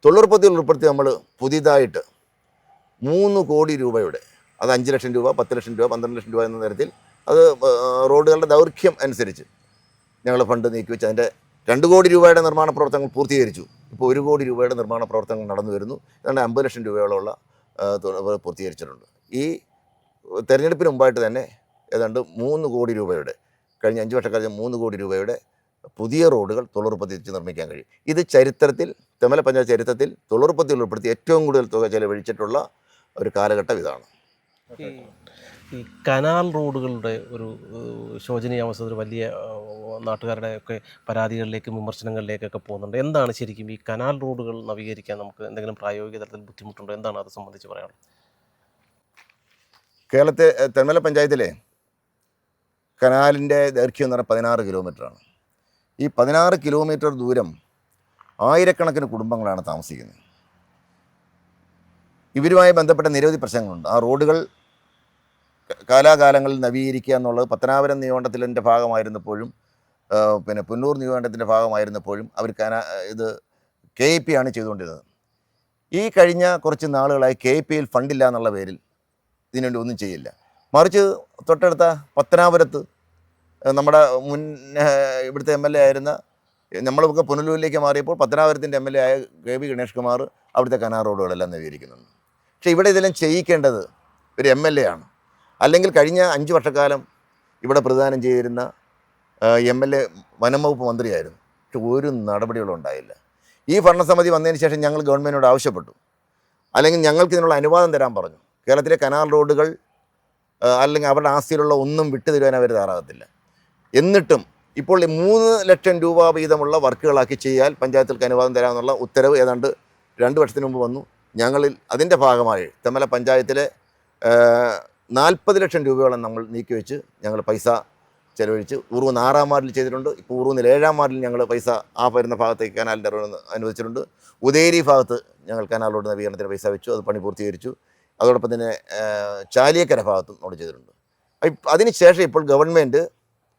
തൊഴിലുറപ്പത്തിൽ ഉൾപ്പെടുത്തി നമ്മൾ പുതിയതായിട്ട് മൂന്ന് കോടി രൂപയുടെ അത് അഞ്ച് ലക്ഷം രൂപ പത്ത് ലക്ഷം രൂപ പന്ത്രണ്ട് ലക്ഷം രൂപ എന്ന തരത്തിൽ അത് റോഡുകളുടെ ദൗർഘ്യം അനുസരിച്ച് ഞങ്ങൾ ഫണ്ട് നീക്കി വെച്ച് അതിന്റെ രണ്ട് കോടി രൂപയുടെ നിർമ്മാണ പ്രവർത്തനങ്ങൾ പൂർത്തീകരിച്ചു. ഇപ്പോൾ ഒരു കോടി രൂപയുടെ നിർമ്മാണ പ്രവർത്തനങ്ങൾ നടന്നു വരുന്നു. ഏതാണ്ട് അമ്പത് ലക്ഷം രൂപയോളമുള്ള പൂർത്തീകരിച്ചിട്ടുണ്ട്. ഈ തെരഞ്ഞെടുപ്പിന് മുമ്പായിട്ട് തന്നെ ഏതാണ്ട് മൂന്ന് കോടി രൂപയുടെ കഴിഞ്ഞ അഞ്ച് വർഷക്കാലം മൂന്ന് കോടി രൂപയുടെ പുതിയ റോഡുകൾ തൊഴിലുറപ്പത്തിൽ നിർമ്മിക്കാൻ കഴിയും. ഇത് ചരിത്രത്തിൽ തെമല പഞ്ചായത്ത് ചരിത്രത്തിൽ തൊഴിലുറപ്പത്തിൽ ഉൾപ്പെടുത്തി ഏറ്റവും കൂടുതൽ തുക ചെലവഴിച്ചിട്ടുള്ള ഒരു കാലഘട്ടം ഇതാണ്. ഈ കനാൽ റോഡുകളുടെ ഒരു ശോചനീയാവസ്ഥ ഒരു വലിയ നാട്ടുകാരുടെ ഒക്കെ പരാതികളിലേക്കും വിമർശനങ്ങളിലേക്കൊക്കെ പോകുന്നുണ്ട്. എന്താണ് ശരിക്കും ഈ കനാൽ റോഡുകൾ നവീകരിക്കാൻ നമുക്ക് എന്തെങ്കിലും പ്രായോഗിക തലത്തിൽ ബുദ്ധിമുട്ടുണ്ടോ? എന്താണ് അത് സംബന്ധിച്ച് പറയാനുള്ളത്? കേരളത്തെ തെന്മല പഞ്ചായത്തിലെ കനാലിന്റെ ദൈർഘ്യം എന്ന് പറഞ്ഞാൽ പതിനാറ് കിലോമീറ്ററാണ്. ഈ പതിനാറ് കിലോമീറ്റർ ദൂരം ആയിരക്കണക്കിന് കുടുംബങ്ങളാണ് താമസിക്കുന്നത്. ഇവരുമായി ബന്ധപ്പെട്ട നിരവധി പ്രശ്നങ്ങളുണ്ട്. ആ റോഡുകൾ കാലാകാലങ്ങളിൽ നവീകരിക്കുക എന്നുള്ളത് പത്തനാപുരം നിയമമണ്ഡലത്തിന്റെ ഭാഗമായിരുന്നപ്പോഴും പിന്നെ പുന്നൂർ നിയോണ്ടത്തിന്റെ ഭാഗമായിരുന്നപ്പോഴും അവർ കനാ ഇത് കെ ഇ പി ആണ് ചെയ്തുകൊണ്ടിരുന്നത്. ഈ കഴിഞ്ഞ കുറച്ച് നാളുകളായി കെ ഇ പിയിൽ ഫണ്ടില്ല എന്നുള്ള പേരിൽ ഇതിനുവേണ്ടി ഒന്നും ചെയ്യില്ല. മറിച്ച് തൊട്ടടുത്ത പത്തനാപുരത്ത് നമ്മുടെ മുൻ ഇവിടുത്തെ എം എൽ എ ആയിരുന്ന നമ്മളൊക്കെ പുനലൂരിലേക്ക് മാറിയപ്പോൾ പത്തനാപുരത്തിന്റെ എം എൽ എ ആയ കെ വി ഗണേഷ് കുമാർ അവിടുത്തെ കനാർ റോഡുകളെല്ലാം നവീകരിക്കുന്നുണ്ട്. പക്ഷേ ഇവിടെ ഇതെല്ലാം ചെയ്യിക്കേണ്ടത് ഒരു എം എൽ എ ആണ്. അല്ലെങ്കിൽ കഴിഞ്ഞ അഞ്ച് വർഷക്കാലം ഇവിടെ പ്രതിദാനം ചെയ്തിരുന്ന എം എൽ എ വനം വകുപ്പ് മന്ത്രിയായിരുന്നു. പക്ഷെ ഒരു നടപടികളും ഉണ്ടായില്ല. ഈ ഭരണസമിതി വന്നതിന് ശേഷം ഞങ്ങൾ ഗവൺമെന്റിനോട് ആവശ്യപ്പെട്ടു. അല്ലെങ്കിൽ ഞങ്ങൾക്ക് ഇതിനുള്ള അനുവാദം തരാൻ പറഞ്ഞു. കേരളത്തിലെ കനാൽ റോഡുകൾ അല്ലെങ്കിൽ അവരുടെ ആസ്തിയിലുള്ള ഒന്നും വിട്ടു തരുവാൻ അവർ തയ്യാറാകത്തില്ല. എന്നിട്ടും ഇപ്പോൾ മൂന്ന് ലക്ഷം രൂപ വീതമുള്ള വർക്കുകളാക്കി ചെയ്യാൻ പഞ്ചായത്തിൽക്ക് അനുവാദം തരാമെന്നുള്ള ഉത്തരവ് ഏതാണ്ട് രണ്ട് വർഷത്തിന് മുമ്പ് വന്നു. ഞങ്ങളിൽ അതിന്റെ ഭാഗമായി തെമ്മല പഞ്ചായത്തിലെ നാൽപ്പത് ലക്ഷം രൂപയോളം നമ്മൾ നീക്കിവെച്ച് ഞങ്ങൾ പൈസ ചെലവഴിച്ച് ഉറൂന്ന് ആറാം വാർഡിൽ ചെയ്തിട്ടുണ്ട്. ഇപ്പോൾ ഉറൂന്നിൽ ഏഴാം വാർഡിൽ ഞങ്ങൾ പൈസ ആ വരുന്ന ഭാഗത്തേക്ക് കനാലിന്റെ അനുവദിച്ചിട്ടുണ്ട്. ഉദയരി ഭാഗത്ത് ഞങ്ങൾ റോഡ് നവീകരണത്തിന് പൈസ വെച്ചു. അത് പണി പൂർത്തീകരിച്ചു. അതോടൊപ്പം തന്നെ ചാലിയക്കര ഭാഗത്തും നമ്മൾ ചെയ്തിട്ടുണ്ട്. അതിനുശേഷം ഇപ്പോൾ ഗവൺമെന്റ്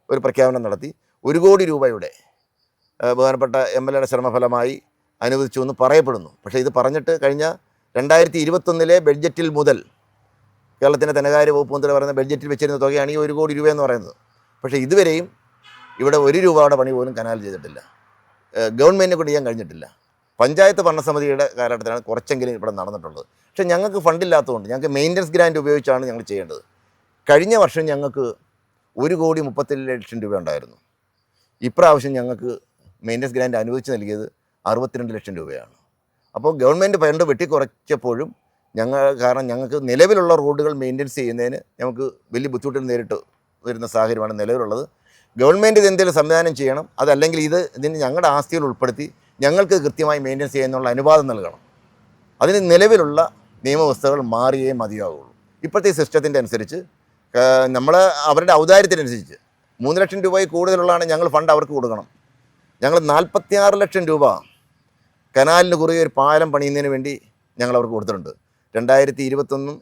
ഒരു പ്രഖ്യാപനം നടത്തി. ഒരു കോടി രൂപയുടെ ബഹുമാനപ്പെട്ട എം എൽ എയുടെ ശ്രമഫലമായി അനുവദിച്ചു എന്ന് പറയപ്പെടുന്നു. പക്ഷേ ഇത് പറഞ്ഞിട്ട് കഴിഞ്ഞ രണ്ടായിരത്തി ഇരുപത്തൊന്നിലെ ബഡ്ജറ്റിൽ മുതൽ കേരളത്തിന്റെ ധനകാര്യ വകുപ്പ് മന്ത്രി പറയുന്ന ബഡ്ജറ്റിൽ വെച്ചിരുന്ന തുകയാണ് ഈ ഒരു കോടി രൂപ എന്ന് പറയുന്നത്. പക്ഷേ ഇതുവരെയും ഇവിടെ ഒരു രൂപയുടെ പണി പോലും കനാൽ ചെയ്തിട്ടില്ല. ഗവൺമെന്റിനെ കൊണ്ട് ചെയ്യാൻ കഴിഞ്ഞിട്ടില്ല. പഞ്ചായത്ത് ഭരണസമിതിയുടെ കാലഘട്ടത്തിലാണ് കുറച്ചെങ്കിലും ഇവിടെ നടന്നിട്ടുള്ളത്. പക്ഷേ ഞങ്ങൾക്ക് ഫണ്ടില്ലാത്തതുകൊണ്ട് ഞങ്ങൾക്ക് മെയിന്റനൻസ് ഗ്രാൻഡ് ഉപയോഗിച്ചാണ് ഞങ്ങൾ ചെയ്യേണ്ടത്. കഴിഞ്ഞ വർഷം ഞങ്ങൾക്ക് ഒരു കോടി മുപ്പത്തേഴ് ലക്ഷം രൂപ ഉണ്ടായിരുന്നു. ഇപ്രാവശ്യം ഞങ്ങൾക്ക് മെയിന്റനൻസ് ഗ്രാൻഡ് അനുവദിച്ച് നൽകിയത് അറുപത്തിരണ്ട് ലക്ഷം രൂപയാണ്. അപ്പോൾ ഗവൺമെന്റ് ഫണ്ട് വെട്ടിക്കുറച്ചപ്പോഴും ഞങ്ങൾ കാരണം ഞങ്ങൾക്ക് നിലവിലുള്ള റോഡുകൾ മെയിന്റെനൻസ് ചെയ്യുന്നതിന് ഞങ്ങൾക്ക് വലിയ ബുദ്ധിമുട്ടുകൾ നേരിട്ട് വരുന്ന സാഹചര്യമാണ് നിലവിലുള്ളത്. ഗവൺമെന്റ് ഇത് എന്തെങ്കിലും സംവിധാനം ചെയ്യണം അതല്ലെങ്കിൽ ഇത് ഇതിന് ഞങ്ങളുടെ ആസ്തിയിൽ ഉൾപ്പെടുത്തി ഞങ്ങൾക്ക് കൃത്യമായി മെയിന്റെനൻസ് ചെയ്യുന്നുള്ള അനുവാദം നൽകണം. അതിന് നിലവിലുള്ള നിയമവ്യവസ്ഥകൾ മാറിയേ മതിയാവുള്ളൂ. ഇപ്പോഴത്തെ സിസ്റ്റത്തിന്റെ അനുസരിച്ച് നമ്മൾ അവരുടെ ഔദാര്യത്തിനനുസരിച്ച് മൂന്ന് ലക്ഷം രൂപയിൽ കൂടുതലുള്ളതാണ് ഞങ്ങൾ ഫണ്ട് അവർക്ക് കൊടുക്കണം. ഞങ്ങൾ നാൽപ്പത്തിയാറ് ലക്ഷം രൂപ കനാലിന് കുറുകെ ഒരു പാലം പണിയുന്നതിന് വേണ്ടി ഞങ്ങൾ അവർക്ക് കൊടുത്തിട്ടുണ്ട്. രണ്ടായിരത്തി ഇരുപത്തൊന്നും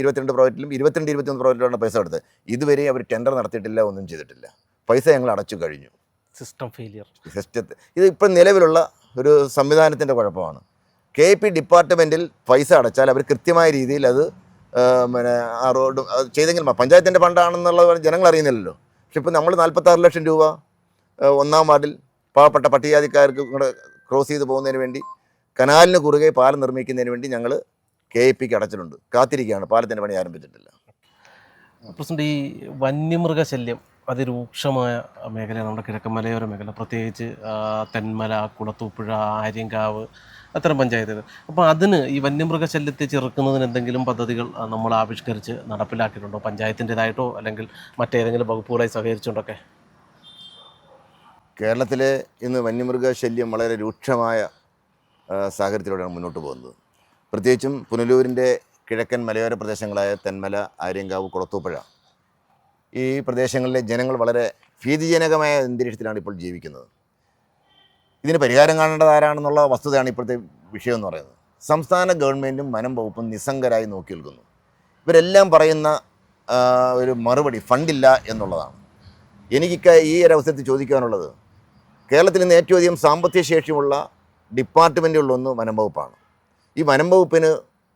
ഇരുപത്തിരണ്ട് പ്രോജക്റ്റിലും ഇരുപത്തിരണ്ട് ഇരുപത്തിയൊന്ന് പ്രോജക്റ്റിലാണ് പൈസ കൊടുത്തത്. ഇതുവരെ അവർ ടെൻഡർ നടത്തിയിട്ടില്ല ഒന്നും ചെയ്തിട്ടില്ല. പൈസ ഞങ്ങൾ അടച്ചു കഴിഞ്ഞു. സിസ്റ്റം ഫെയിലിയർ സിസ്റ്റത്തെ ഇത് ഇപ്പം നിലവിലുള്ള ഒരു സംവിധാനത്തിന്റെ കുഴപ്പമാണ്. കെ പി ഡിപ്പാർട്ട്മെന്റിൽ പൈസ അടച്ചാൽ അവർ കൃത്യമായ രീതിയിൽ അത് പിന്നെ ആ റോഡ് ചെയ്തെങ്കിൽ. പഞ്ചായത്തിന്റെ ഫണ്ടാണെന്നുള്ളത് ജനങ്ങൾ അറിയുന്നില്ലല്ലോ. പക്ഷെ ഇപ്പം നമ്മൾ നാൽപ്പത്താറ് ലക്ഷം രൂപ ഒന്നാം വാർഡിൽ പാവപ്പെട്ട പട്ടികജാതിക്കാർക്ക് കൂടെ ക്രോസ് ചെയ്ത് പോകുന്നതിന് വേണ്ടി കനാലിന് കുറുകെ പാലം നിർമ്മിക്കുന്നതിന് വേണ്ടി ഞങ്ങൾ കെ എ പിക്ക് അടച്ചിട്ടുണ്ട്. കാത്തിരിക്കുകയാണ്. പാലത്തിന്റെ പണി ആരംഭിച്ചിട്ടില്ല. പ്രസിഡന്റ് ഈ വന്യമൃഗശല്യം അതിരൂക്ഷമായ മേഖലയാണ് നമ്മുടെ കിഴക്കൻ മലയോര മേഖല. പ്രത്യേകിച്ച് തെന്മല കുളത്തൂപ്പുഴ ആര്യങ്കാവ് അത്തരം പഞ്ചായത്തുകൾ. അപ്പോൾ അതിന് ഈ വന്യമൃഗശല്യത്തെ ചെറുക്കുന്നതിന് എന്തെങ്കിലും പദ്ധതികൾ നമ്മൾ ആവിഷ്കരിച്ച് നടപ്പിലാക്കിയിട്ടുണ്ടോ? പഞ്ചായത്തിന്റെതായിട്ടോ അല്ലെങ്കിൽ മറ്റേതെങ്കിലും വകുപ്പുകളായി സഹകരിച്ചുകൊണ്ടൊക്കെ? കേരളത്തിലെ ഇന്ന് വന്യമൃഗശല്യം വളരെ രൂക്ഷമായ സാഹചര്യത്തിലൂടെയാണ് മുന്നോട്ട് പോകുന്നത്. പ്രത്യേകിച്ചും പുനലൂരിന്റെ കിഴക്കൻ മലയോര പ്രദേശങ്ങളായ തെന്മല ആര്യങ്കാവ് കുളത്തൂപ്പുഴ. ഈ പ്രദേശങ്ങളിലെ ജനങ്ങൾ വളരെ ഭീതിജനകമായ അന്തരീക്ഷത്തിലാണ് ഇപ്പോൾ ജീവിക്കുന്നത്. ഇതിന് പരിഹാരം കാണേണ്ടത് ആരാണെന്നുള്ള വസ്തുതയാണ് ഇപ്പോഴത്തെ വിഷയം എന്ന് പറയുന്നത്. സംസ്ഥാന ഗവൺമെന്റും വനം വകുപ്പും നിസ്സംഗരായി നോക്കി നിൽക്കുന്നു. ഇവരെല്ലാം പറയുന്ന ഒരു മറുപടി ഫണ്ടില്ല എന്നുള്ളതാണ്. എനിക്ക് ഈ ഒരു അവസരത്തിൽ ചോദിക്കാനുള്ളത് കേരളത്തിൽ ഇന്ന് ഏറ്റവും അധികം സാമ്പത്തിക ശേഷിയുള്ള ഡിപ്പാർട്ട്മെന്റുകളിലൊന്ന് വനം വകുപ്പാണ്. ഈ വനം വകുപ്പിന്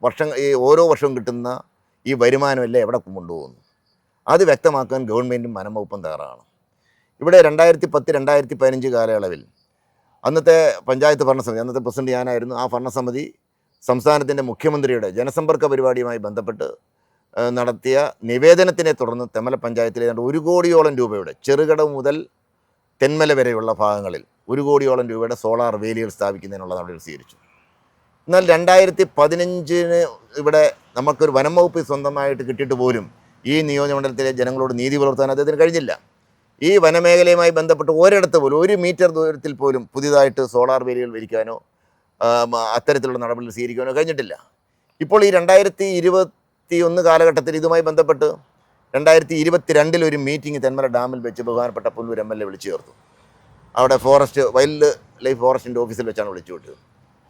വർഷം ഈ ഓരോ വർഷവും കിട്ടുന്ന ഈ വരുമാനമല്ലേ എവിടെ കൊണ്ടുപോകുന്നു? അത് വ്യക്തമാക്കാൻ ഗവൺമെന്റും വനംവകുപ്പും തയ്യാറാണ്. ഇവിടെ രണ്ടായിരത്തി പത്ത് രണ്ടായിരത്തി പതിനഞ്ച് കാലയളവിൽ അന്നത്തെ പഞ്ചായത്ത് ഭരണസമിതി അന്നത്തെ പ്രസിഡന്റ് ഞാനായിരുന്നു. ആ ഭരണസമിതി സംസ്ഥാനത്തിന്റെ മുഖ്യമന്ത്രിയുടെ ജനസമ്പർക്ക പരിപാടിയുമായി ബന്ധപ്പെട്ട് നടത്തിയ നിവേദനത്തിനെ തുടർന്ന് തെമ്മല പഞ്ചായത്തിലെ ഒരു കോടിയോളം രൂപയുടെ ചെറുകിട മുതൽ തെന്മല വരെയുള്ള ഭാഗങ്ങളിൽ ഒരു കോടിയോളം രൂപയുടെ സോളാർ വേലികൾ സ്ഥാപിക്കുന്നതിനുള്ള നടപടികൾ സ്വീകരിച്ചു. എന്നാൽ രണ്ടായിരത്തി പതിനഞ്ചിന് ഇവിടെ നമുക്കൊരു വനം വകുപ്പ് സ്വന്തമായിട്ട് കിട്ടിയിട്ട് പോലും ഈ നിയോജകമണ്ഡലത്തിലെ ജനങ്ങളോട് നീതി പുലർത്താൻ അദ്ദേഹത്തിന് കഴിഞ്ഞില്ല. ഈ വനമേഖലയുമായി ബന്ധപ്പെട്ട് ഒരിടത്ത് പോലും ഒരു മീറ്റർ ദൂരത്തിൽ പോലും പുതിയതായിട്ട് സോളാർ വേലികൾ വിരിക്കാനോ അത്തരത്തിലുള്ള നടപടികൾ സ്വീകരിക്കാനോ കഴിഞ്ഞിട്ടില്ല. ഇപ്പോൾ ഈ രണ്ടായിരത്തി ഇരുപത്തി ഒന്ന് കാലഘട്ടത്തിൽ ഇതുമായി ബന്ധപ്പെട്ട് രണ്ടായിരത്തി ഇരുപത്തി രണ്ടിൽ ഒരു മീറ്റിംഗ് തെന്മല ഡാമിൽ വെച്ച് ബഹുമാനപ്പെട്ട പുല്ലൂർ എം എൽ എ വിളിച്ചു ചേർത്തു. അവിടെ ഫോറസ്റ്റ് വൈൽഡ് ലൈഫ് ഫോറസ്റ്റിന്റെ ഓഫീസിൽ വെച്ചാണ് വിളിച്ചു വിട്ടത്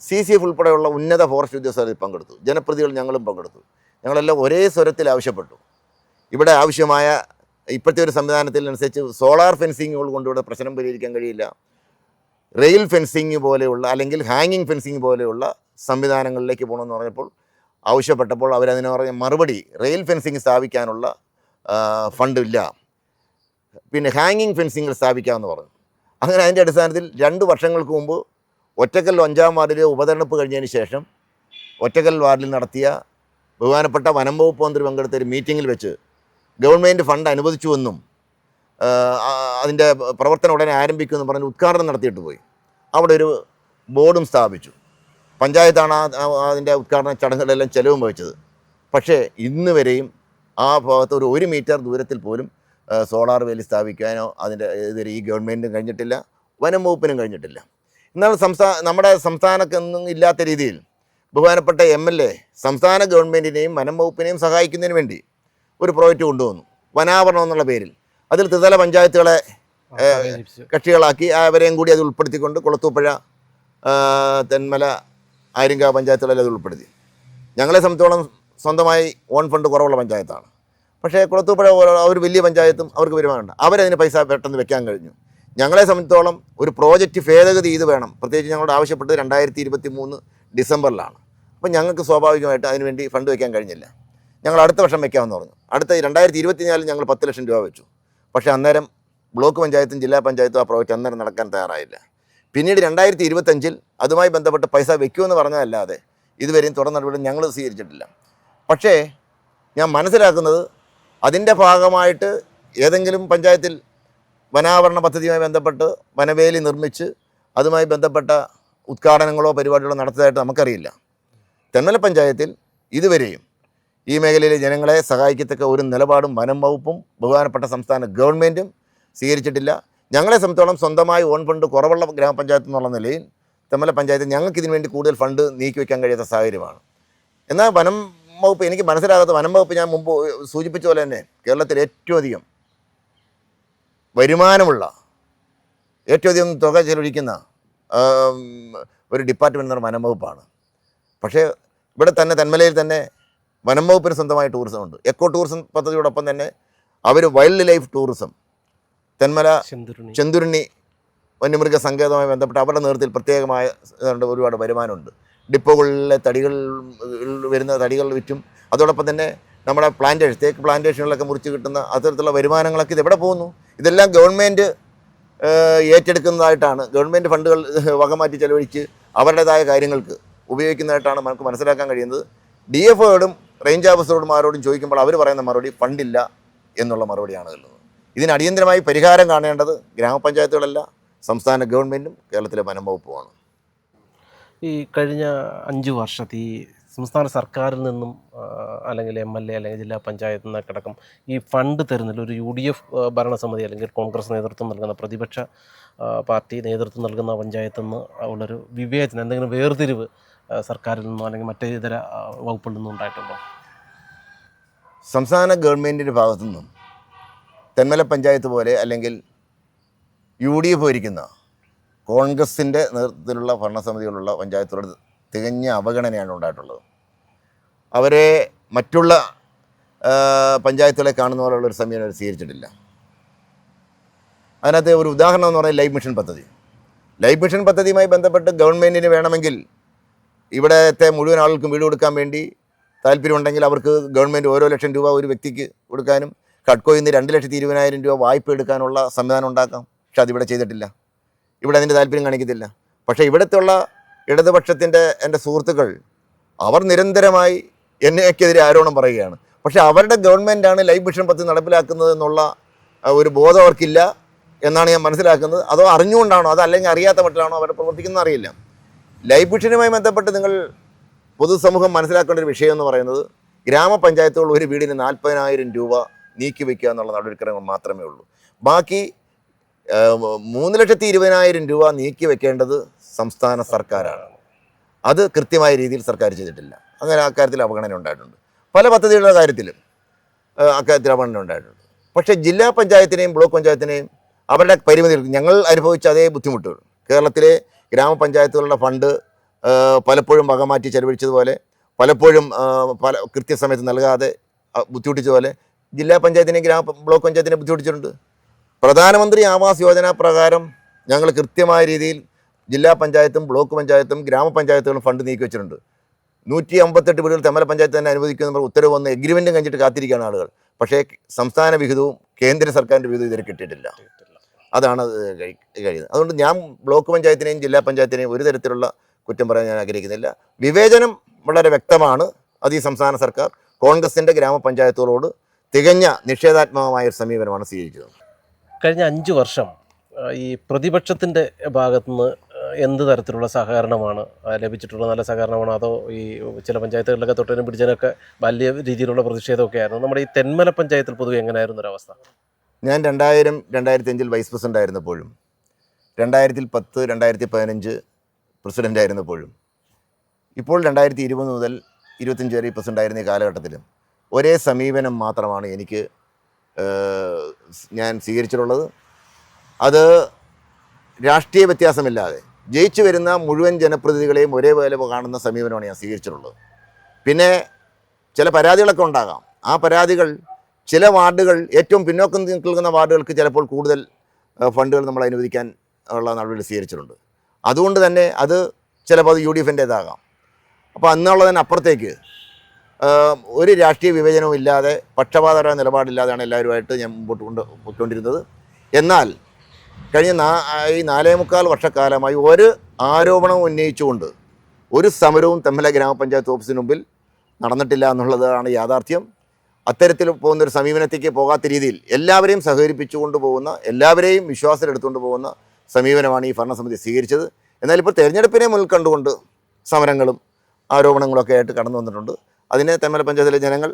സി സി എഫ് ഉൾപ്പെടെയുള്ള ഉന്നത ഫോറസ്റ്റ് ഉദ്യോഗസ്ഥർ പങ്കെടുത്തു. ജനപ്രതികൾ ഞങ്ങളും പങ്കെടുത്തു. ഞങ്ങളെല്ലാം ഒരേ സ്വരത്തിൽ ആവശ്യപ്പെട്ടു. ഇവിടെ ആവശ്യമായ ഇപ്പോഴത്തെ ഒരു സംവിധാനത്തിൽ അനുസരിച്ച് സോളാർ ഫെൻസിങ്ങുകൾ കൊണ്ടിവിടെ പ്രശ്നം പരിഹരിക്കാൻ കഴിയില്ല. റെയിൽ ഫെൻസിങ് പോലെയുള്ള അല്ലെങ്കിൽ ഹാങ്ങിങ് ഫെൻസിങ് പോലെയുള്ള സംവിധാനങ്ങളിലേക്ക് പോകണമെന്ന് പറഞ്ഞപ്പോൾ ആവശ്യപ്പെട്ടപ്പോൾ അവരതിന് പറഞ്ഞ മറുപടി റെയിൽ ഫെൻസിങ് സ്ഥാപിക്കാനുള്ള ഫണ്ടില്ല പിന്നെ ഹാങ്ങിങ് ഫെൻസിങ്ങൾ സ്ഥാപിക്കാമെന്ന് പറഞ്ഞു. അങ്ങനെ അതിന്റെ അടിസ്ഥാനത്തിൽ രണ്ട് വർഷങ്ങൾക്ക് മുമ്പ് ഒറ്റക്കൽ അഞ്ചാം വാർഡിലെ ഉപതെരഞ്ഞെടുപ്പ് കഴിഞ്ഞതിന് ശേഷം ഒറ്റക്കൽ വാർഡിൽ നടത്തിയ ബഹുമാനപ്പെട്ട വനം വകുപ്പ് മന്ത്രി പങ്കെടുത്ത ഒരു മീറ്റിങ്ങിൽ വെച്ച് ഗവൺമെന്റ് ഫണ്ട് അനുവദിച്ചുവെന്നും അതിന്റെ പ്രവർത്തനം ഉടനെ ആരംഭിക്കുമെന്നും പറഞ്ഞ് ഉദ്ഘാടനം നടത്തിയിട്ട് പോയി. അവിടെ ഒരു ബോർഡും സ്ഥാപിച്ചു. പഞ്ചായത്താണ് അതിന്റെ ഉദ്ഘാടന ചടങ്ങുകളെല്ലാം ചെലവും വഹിച്ചത്. പക്ഷേ ഇന്ന് വരെയും ആ ഭാഗത്ത് ഒരു ഒരു മീറ്റർ ദൂരത്തിൽ പോലും സോളാർ വേലി സ്ഥാപിക്കാനോ അതിന്റെ ഇതുവരെ ഈ ഗവൺമെന്റിനും കഴിഞ്ഞിട്ടില്ല വനം വകുപ്പിനും കഴിഞ്ഞിട്ടില്ല. എന്നാൽ സംസ്ഥാന നമ്മുടെ സംസ്ഥാനത്തൊന്നും ഇല്ലാത്ത രീതിയിൽ ബഹുമാനപ്പെട്ട എം എൽ എ സംസ്ഥാന ഗവൺമെന്റിനെയും വനം വകുപ്പിനെയും സഹായിക്കുന്നതിന് വേണ്ടി ഒരു പ്രോജക്റ്റ് കൊണ്ടുവന്നു. വനാവരണം എന്നുള്ള പേരിൽ. അതിൽ ത്രിതല പഞ്ചായത്തുകളെ. കക്ഷികളാക്കി. അവരെയും കൂടി അത് ഉൾപ്പെടുത്തിക്കൊണ്ട് കുളത്തൂപ്പുഴ തെന്മല ആര്യങ്ക പഞ്ചായത്തുകളിൽ അത് ഉൾപ്പെടുത്തി. ഞങ്ങളെ സംബന്ധിച്ചോളം സ്വന്തമായി ഓൺ ഫണ്ട് കുറവുള്ള പഞ്ചായത്താണ്. പക്ഷേ കുളത്തൂപ്പുഴ ഒരു വലിയ പഞ്ചായത്തും അവർക്ക് വരുമാനമുണ്ട് അവരതിന് പൈസ പെട്ടെന്ന് വെക്കാൻ കഴിഞ്ഞു. ഞങ്ങളെ സംബന്ധിച്ചോളം ഒരു പ്രോജക്റ്റ് ഭേദഗതി ഇത് വേണം. പ്രത്യേകിച്ച് ഞങ്ങളോട് ആവശ്യപ്പെട്ടത് രണ്ടായിരത്തി ഇരുപത്തി മൂന്ന് ഡിസംബറിലാണ്. അപ്പം ഞങ്ങൾക്ക് സ്വാഭാവികമായിട്ട് അതിനുവേണ്ടി ഫണ്ട് വയ്ക്കാൻ കഴിഞ്ഞില്ല. ഞങ്ങൾ അടുത്ത വർഷം വയ്ക്കാമെന്ന് പറഞ്ഞു. അടുത്ത രണ്ടായിരത്തി ഇരുപത്തിനാലിൽ ഞങ്ങൾ പത്ത് ലക്ഷം രൂപ വെച്ചു. പക്ഷേ അന്നേരം ബ്ലോക്ക് പഞ്ചായത്തും ജില്ലാ പഞ്ചായത്തും ആ പ്രോജക്റ്റ് അന്നേരം നടക്കാൻ തയ്യാറായില്ല. പിന്നീട് രണ്ടായിരത്തി ഇരുപത്തഞ്ചിൽ അതുമായി ബന്ധപ്പെട്ട് പൈസ വെക്കുമെന്ന് പറഞ്ഞതല്ലാതെ ഇതുവരെയും തുടർ നടപടി ഞങ്ങൾ സ്വീകരിച്ചിട്ടില്ല. പക്ഷേ ഞാൻ മനസ്സിലാക്കുന്നത് അതിന്റെ ഭാഗമായിട്ട് ഏതെങ്കിലും പഞ്ചായത്തിൽ വനാവരണ പദ്ധതിയുമായി ബന്ധപ്പെട്ട് വനവേലി നിർമ്മിച്ച് അതുമായി ബന്ധപ്പെട്ട ഉദ്ഘാടനങ്ങളോ പരിപാടികളോ നടത്തിയതായിട്ട് നമുക്കറിയില്ല. തെന്മല പഞ്ചായത്തിൽ ഇതുവരെയും ഈ മേഖലയിലെ ജനങ്ങളെ സഹായിക്കത്തക്ക ഒരു നിലപാടും വനം വകുപ്പും ബഹുമാനപ്പെട്ട സംസ്ഥാന ഗവൺമെന്റും സ്വീകരിച്ചിട്ടില്ല. ഞങ്ങളെ സംബന്ധിച്ചോളം സ്വന്തമായി ഓൺ ഫണ്ട് കുറവുള്ള ഗ്രാമപഞ്ചായത്ത് എന്നുള്ള നിലയിൽ തെന്മല പഞ്ചായത്ത് ഞങ്ങൾക്ക് ഇതിനു വേണ്ടി കൂടുതൽ ഫണ്ട് നീക്കി വയ്ക്കാൻ കഴിയാത്ത സാഹചര്യമാണ്. എന്നാൽ വനം വകുപ്പ് എനിക്ക് മനസ്സിലാകാത്ത വനം വകുപ്പ് ഞാൻ മുമ്പ് സൂചിപ്പിച്ച പോലെ തന്നെ കേരളത്തിൽ ഏറ്റവും അധികം വരുമാനമുള്ള ഏറ്റവും അധികം തുക ചെലവഴിക്കുന്ന ഒരു ഡിപ്പാർട്ട്മെന്റ് എന്ന് പറഞ്ഞാൽ വനം വകുപ്പാണ്. പക്ഷേ ഇവിടെ തന്നെ തെന്മലയിൽ തന്നെ വനം വകുപ്പിന് സ്വന്തമായ ടൂറിസം ഉണ്ട്. എക്കോ ടൂറിസം പദ്ധതിയോടൊപ്പം തന്നെ അവർ wildlife tourism Thenmala Chenthuruni. വന്യമൃഗ സങ്കേതവുമായി ബന്ധപ്പെട്ട് അവരുടെ നേതൃത്വത്തിൽ പ്രത്യേകമായ ഒരുപാട് വരുമാനമുണ്ട്. ഡിപ്പോകളിലെ തടികൾ വരുന്ന തടികൾ വിറ്റും. അതോടൊപ്പം തന്നെ നമ്മുടെ പ്ലാന്റേഷൻ തേക്ക് പ്ലാന്റേഷനുകളൊക്കെ മുറിച്ച് കിട്ടുന്ന അത്തരത്തിലുള്ള വരുമാനങ്ങളൊക്കെ എവിടെ പോകുന്നു? ഇതെല്ലാം ഗവൺമെന്റ് ഏറ്റെടുക്കുന്നതായിട്ടാണ്. ഗവൺമെന്റ് ഫണ്ടുകൾ വകമാറ്റി ചെലവഴിച്ച് അവരുടേതായ കാര്യങ്ങൾക്ക് ഉപയോഗിക്കുന്നതായിട്ടാണ് നമുക്ക് മനസ്സിലാക്കാൻ കഴിയുന്നത്. ഡി എഫ് ഒയോടും റേഞ്ച് ഓഫീസറോടുമാരോടും ചോദിക്കുമ്പോൾ അവർ പറയുന്ന മറുപടി ഫണ്ടില്ല എന്നുള്ള മറുപടിയാണ് ഉള്ളത്. ഇതിന് അടിയന്തരമായി പരിഹാരം കാണേണ്ടത് ഗ്രാമപഞ്ചായത്തുകളല്ല സംസ്ഥാന ഗവൺമെന്റും കേരളത്തിലെ വനം വകുപ്പുമാണ്. ഈ കഴിഞ്ഞ അഞ്ച് വർഷത്തെ ഈ സംസ്ഥാന സർക്കാരിൽ നിന്നും അല്ലെങ്കിൽ എം എൽ എ അല്ലെങ്കിൽ ജില്ലാ പഞ്ചായത്തിൽ നിന്നൊക്കെ അടക്കം ഈ ഫണ്ട് തരുന്നില്ല ഒരു യു ഡി എഫ് ഭരണസമിതി അല്ലെങ്കിൽ കോൺഗ്രസ് നേതൃത്വം നൽകുന്ന പ്രതിപക്ഷ പാർട്ടി നേതൃത്വം നൽകുന്ന പഞ്ചായത്തിൽ നിന്ന് ഉള്ളൊരു വിവേചനം എന്തെങ്കിലും വേർതിരിവ് സർക്കാരിൽ നിന്നോ അല്ലെങ്കിൽ മറ്റേ ഇതര വകുപ്പിൽ നിന്നും ഉണ്ടായിട്ടുണ്ടോ? സംസ്ഥാന ഗവൺമെന്റിന്റെ ഭാഗത്തു നിന്നും തെന്മല പഞ്ചായത്ത് പോലെ അല്ലെങ്കിൽ യു ഡി എഫ് ഭരിക്കുന്ന കോൺഗ്രസിന്റെ നേതൃത്വത്തിലുള്ള ഭരണസമിതികളുള്ള പഞ്ചായത്തുകളോട് തികഞ്ഞ അവഗണനയാണ് ഉണ്ടായിട്ടുള്ളത്. അവരെ മറ്റുള്ള പഞ്ചായത്തുകളെ കാണുന്ന പോലുള്ള ഒരു സമീപനം അവർ സ്വീകരിച്ചിട്ടില്ല. അതിനകത്ത് ഒരു ഉദാഹരണം എന്ന് പറയുന്നത് ലൈഫ് മിഷൻ പദ്ധതി. ലൈഫ് മിഷൻ പദ്ധതിയുമായി ബന്ധപ്പെട്ട് ഗവൺമെന്റിന് വേണമെങ്കിൽ ഇവിടത്തെ മുഴുവൻ ആളുകൾക്കും വീട് കൊടുക്കാൻ വേണ്ടി താല്പര്യമുണ്ടെങ്കിൽ അവർക്ക് ഗവൺമെന്റ് ഓരോ ലക്ഷം രൂപ ഒരു വ്യക്തിക്ക് കൊടുക്കാനും കട്കോയിൽ നിന്ന് രണ്ട് ലക്ഷത്തി ഇരുപതിനായിരം രൂപ വായ്പ എടുക്കാനുള്ള സംവിധാനം ഉണ്ടാക്കാം. പക്ഷെ അതിവിടെ ചെയ്തിട്ടില്ല. ഇവിടെ അതിന്റെ താല്പര്യം കാണിക്കത്തില്ല. പക്ഷേ ഇവിടുത്തെ ഇടതുപക്ഷത്തിന്റെ എന്റെ സുഹൃത്തുക്കൾ അവർ നിരന്തരമായി എന്നെക്കെതിരെ ആരോപണം പറയുകയാണ്. പക്ഷെ അവരുടെ ഗവൺമെന്റാണ് ലൈഫ് മിഷൻ പദ്ധതി നടപ്പിലാക്കുന്നത് എന്നുള്ള ഒരു ബോധം അവർക്കില്ല എന്നാണ് ഞാൻ മനസ്സിലാക്കുന്നത്. അതോ അറിഞ്ഞുകൊണ്ടാണോ അതല്ലെങ്കിൽ അറിയാത്ത മട്ടിലാണോ അവർ പ്രവർത്തിക്കുന്നത് അറിയില്ല. ലൈഫ് മിഷനുമായി ബന്ധപ്പെട്ട് നിങ്ങൾ പൊതുസമൂഹം മനസ്സിലാക്കേണ്ട ഒരു വിഷയം എന്ന് പറയുന്നത് ഗ്രാമപഞ്ചായത്തുകൾ ഒരു വീടിന് നാൽപ്പതിനായിരം രൂപ നീക്കി വയ്ക്കുക എന്നുള്ള നടപടിക്രമം മാത്രമേ ഉള്ളൂ. ബാക്കി മൂന്ന് ലക്ഷത്തി ഇരുപതിനായിരം രൂപ നീക്കി വെക്കേണ്ടത് സംസ്ഥാന സർക്കാരാണ്. അത് കൃത്യമായ രീതിയിൽ സർക്കാർ ചെയ്തിട്ടില്ല. അങ്ങനെ അക്കാര്യത്തിൽ അവഗണന ഉണ്ടായിട്ടുണ്ട്. പല പദ്ധതികളുടെ കാര്യത്തിലും അക്കാര്യത്തിൽ അവഗണന ഉണ്ടായിട്ടുണ്ട്. പക്ഷേ ജില്ലാ പഞ്ചായത്തിനെയും ബ്ലോക്ക് പഞ്ചായത്തിനെയും അവരുടെ പരിമിതികൾ ഞങ്ങൾ അനുഭവിച്ച അതേ ബുദ്ധിമുട്ടുകൾ. കേരളത്തിലെ ഗ്രാമപഞ്ചായത്തുകളുടെ ഫണ്ട് പലപ്പോഴും വകമാറ്റി ചെലവഴിച്ചതുപോലെ പലപ്പോഴും പല കൃത്യസമയത്ത് നൽകാതെ ബുദ്ധിമുട്ടിച്ചതുപോലെ ജില്ലാ പഞ്ചായത്തിനെയും ഗ്രാമ ബ്ലോക്ക് പഞ്ചായത്തിനെ ബുദ്ധിമുട്ടിച്ചിട്ടുണ്ട്. പ്രധാനമന്ത്രി ആവാസ് യോജന പ്രകാരം ഞങ്ങൾ കൃത്യമായ രീതിയിൽ ജില്ലാ പഞ്ചായത്തും ബ്ലോക്ക് പഞ്ചായത്തും ഗ്രാമപഞ്ചായത്തുകളും ഫണ്ട് നീക്കി വെച്ചിട്ടുണ്ട്. നൂറ്റി അമ്പത്തെട്ട് വീടുകൾ തെമ്മല പഞ്ചായത്ത് തന്നെ അനുവദിക്കുന്ന ഉത്തരവ് വന്ന് എഗ്രിമെന്റും കഴിഞ്ഞിട്ട് കാത്തിരിക്കുകയാണ് ആളുകൾ. പക്ഷേ സംസ്ഥാന വിഹിതവും കേന്ദ്ര സർക്കാരിന്റെ വിഹിതവും ഇതുവരെ കിട്ടിയിട്ടില്ല. അതാണ് അത് കഴി- കഴിയുന്നത്. അതുകൊണ്ട് ഞാൻ ബ്ലോക്ക് പഞ്ചായത്തിനെയും ജില്ലാ പഞ്ചായത്തിനെയും ഒരു തരത്തിലുള്ള കുറ്റം പറയാൻ ഞാൻ ആഗ്രഹിക്കുന്നില്ല. വിവേചനം വളരെ വ്യക്തമാണ്. അത് ഈ സംസ്ഥാന സർക്കാർ കോൺഗ്രസിന്റെ ഗ്രാമപഞ്ചായത്തുകളോട് തികഞ്ഞ നിഷേധാത്മകമായ ഒരു സമീപനമാണ് സ്വീകരിച്ചത്. കഴിഞ്ഞ അഞ്ച് വർഷം ഈ പ്രതിപക്ഷത്തിന്റെ ഭാഗത്തു നിന്ന് എന്ത് തരത്തിലുള്ള സഹകരണമാണ് ലഭിച്ചിട്ടുള്ള നല്ല സഹകരണമാണ്? അതോ ഈ ചില പഞ്ചായത്തുകളിലൊക്കെ തൊട്ടതിനും പിടിച്ചതിനൊക്കെ വലിയ രീതിയിലുള്ള പ്രതിഷേധമൊക്കെ ആയിരുന്നു. നമ്മുടെ ഈ തെന്മല പഞ്ചായത്തിൽ പൊതുവെ എങ്ങനെയായിരുന്നു ഒരവസ്ഥ? ഞാൻ രണ്ടായിരം രണ്ടായിരത്തി അഞ്ചിൽ വൈസ് പ്രസിഡന്റ് ആയിരുന്നപ്പോഴും രണ്ടായിരത്തിൽ പത്ത് രണ്ടായിരത്തി പതിനഞ്ച് പ്രസിഡന്റ് ആയിരുന്നപ്പോഴും ഇപ്പോൾ രണ്ടായിരത്തി ഇരുപത് മുതൽ ഇരുപത്തഞ്ച് വരെ പ്രസിഡന്റ് ആയിരുന്ന ഈ കാലഘട്ടത്തിലും ഒരേ സമീപനം മാത്രമാണ് എനിക്ക് ഞാൻ സ്വീകരിച്ചിട്ടുള്ളത്. അത് രാഷ്ട്രീയ വ്യത്യാസമില്ലാതെ ജയിച്ചു വരുന്ന മുഴുവൻ ജനപ്രതിനിധികളെയും ഒരേപോലെ കാണുന്ന സമീപനമാണ് ഞാൻ സ്വീകരിച്ചിട്ടുള്ളത്. പിന്നെ ചില പരാതികളൊക്കെ ഉണ്ടാകാം. ആ പരാതികൾ ചില വാർഡുകൾ ഏറ്റവും പിന്നോക്കം നിൽക്കുന്ന വാർഡുകൾക്ക് ചിലപ്പോൾ കൂടുതൽ ഫണ്ടുകൾ നമ്മൾ അനുവദിക്കാൻ ഉള്ള നടപടികൾ സ്വീകരിച്ചിട്ടുണ്ട്. അതുകൊണ്ട് തന്നെ അത് ചിലപ്പോൾ അത് യു ഡി എഫിന്റേതാകാം. അപ്പോൾ അന്നുള്ളതിന് അപ്പുറത്തേക്ക് ഏഹ്, ഒരു രാഷ്ട്രീയ വിവേചനവും ഇല്ലാതെ പക്ഷപാതപരമായ നിലപാടില്ലാതെയാണ് എല്ലാവരുമായിട്ട് ഞാൻ മുമ്പോട്ട് കൊണ്ട് പോയിക്കൊണ്ടിരുന്നത്. എന്നാൽ കഴിഞ്ഞ നാ ഈ നാലേ മുക്കാൽ വർഷക്കാലമായി ഒരു ആരോപണവും ഉന്നയിച്ചുകൊണ്ട് ഒരു സമരവും തെമ്മല ഗ്രാമപഞ്ചായത്ത് ഓഫീസിന് മുമ്പിൽ നടന്നിട്ടില്ല എന്നുള്ളതാണ് യാഥാർത്ഥ്യം. അത്തരത്തിൽ പോകുന്ന ഒരു സമീപനത്തേക്ക് പോകാത്ത രീതിയിൽ എല്ലാവരെയും സഹകരിപ്പിച്ചുകൊണ്ട് പോകുന്ന എല്ലാവരെയും വിശ്വാസത്തിലെടുത്തുകൊണ്ട് പോകുന്ന സമീപനമാണ് ഈ ഭരണസമിതി സ്വീകരിച്ചത്. എന്നാൽ ഇപ്പോൾ തെരഞ്ഞെടുപ്പിനെ മുന്നിൽ കണ്ടുകൊണ്ട് സമരങ്ങളും ആരോപണങ്ങളൊക്കെ ആയിട്ട് കടന്നു വന്നിട്ടുണ്ട്. അതിനെ തെമ്മല പഞ്ചായത്തിലെ ജനങ്ങൾ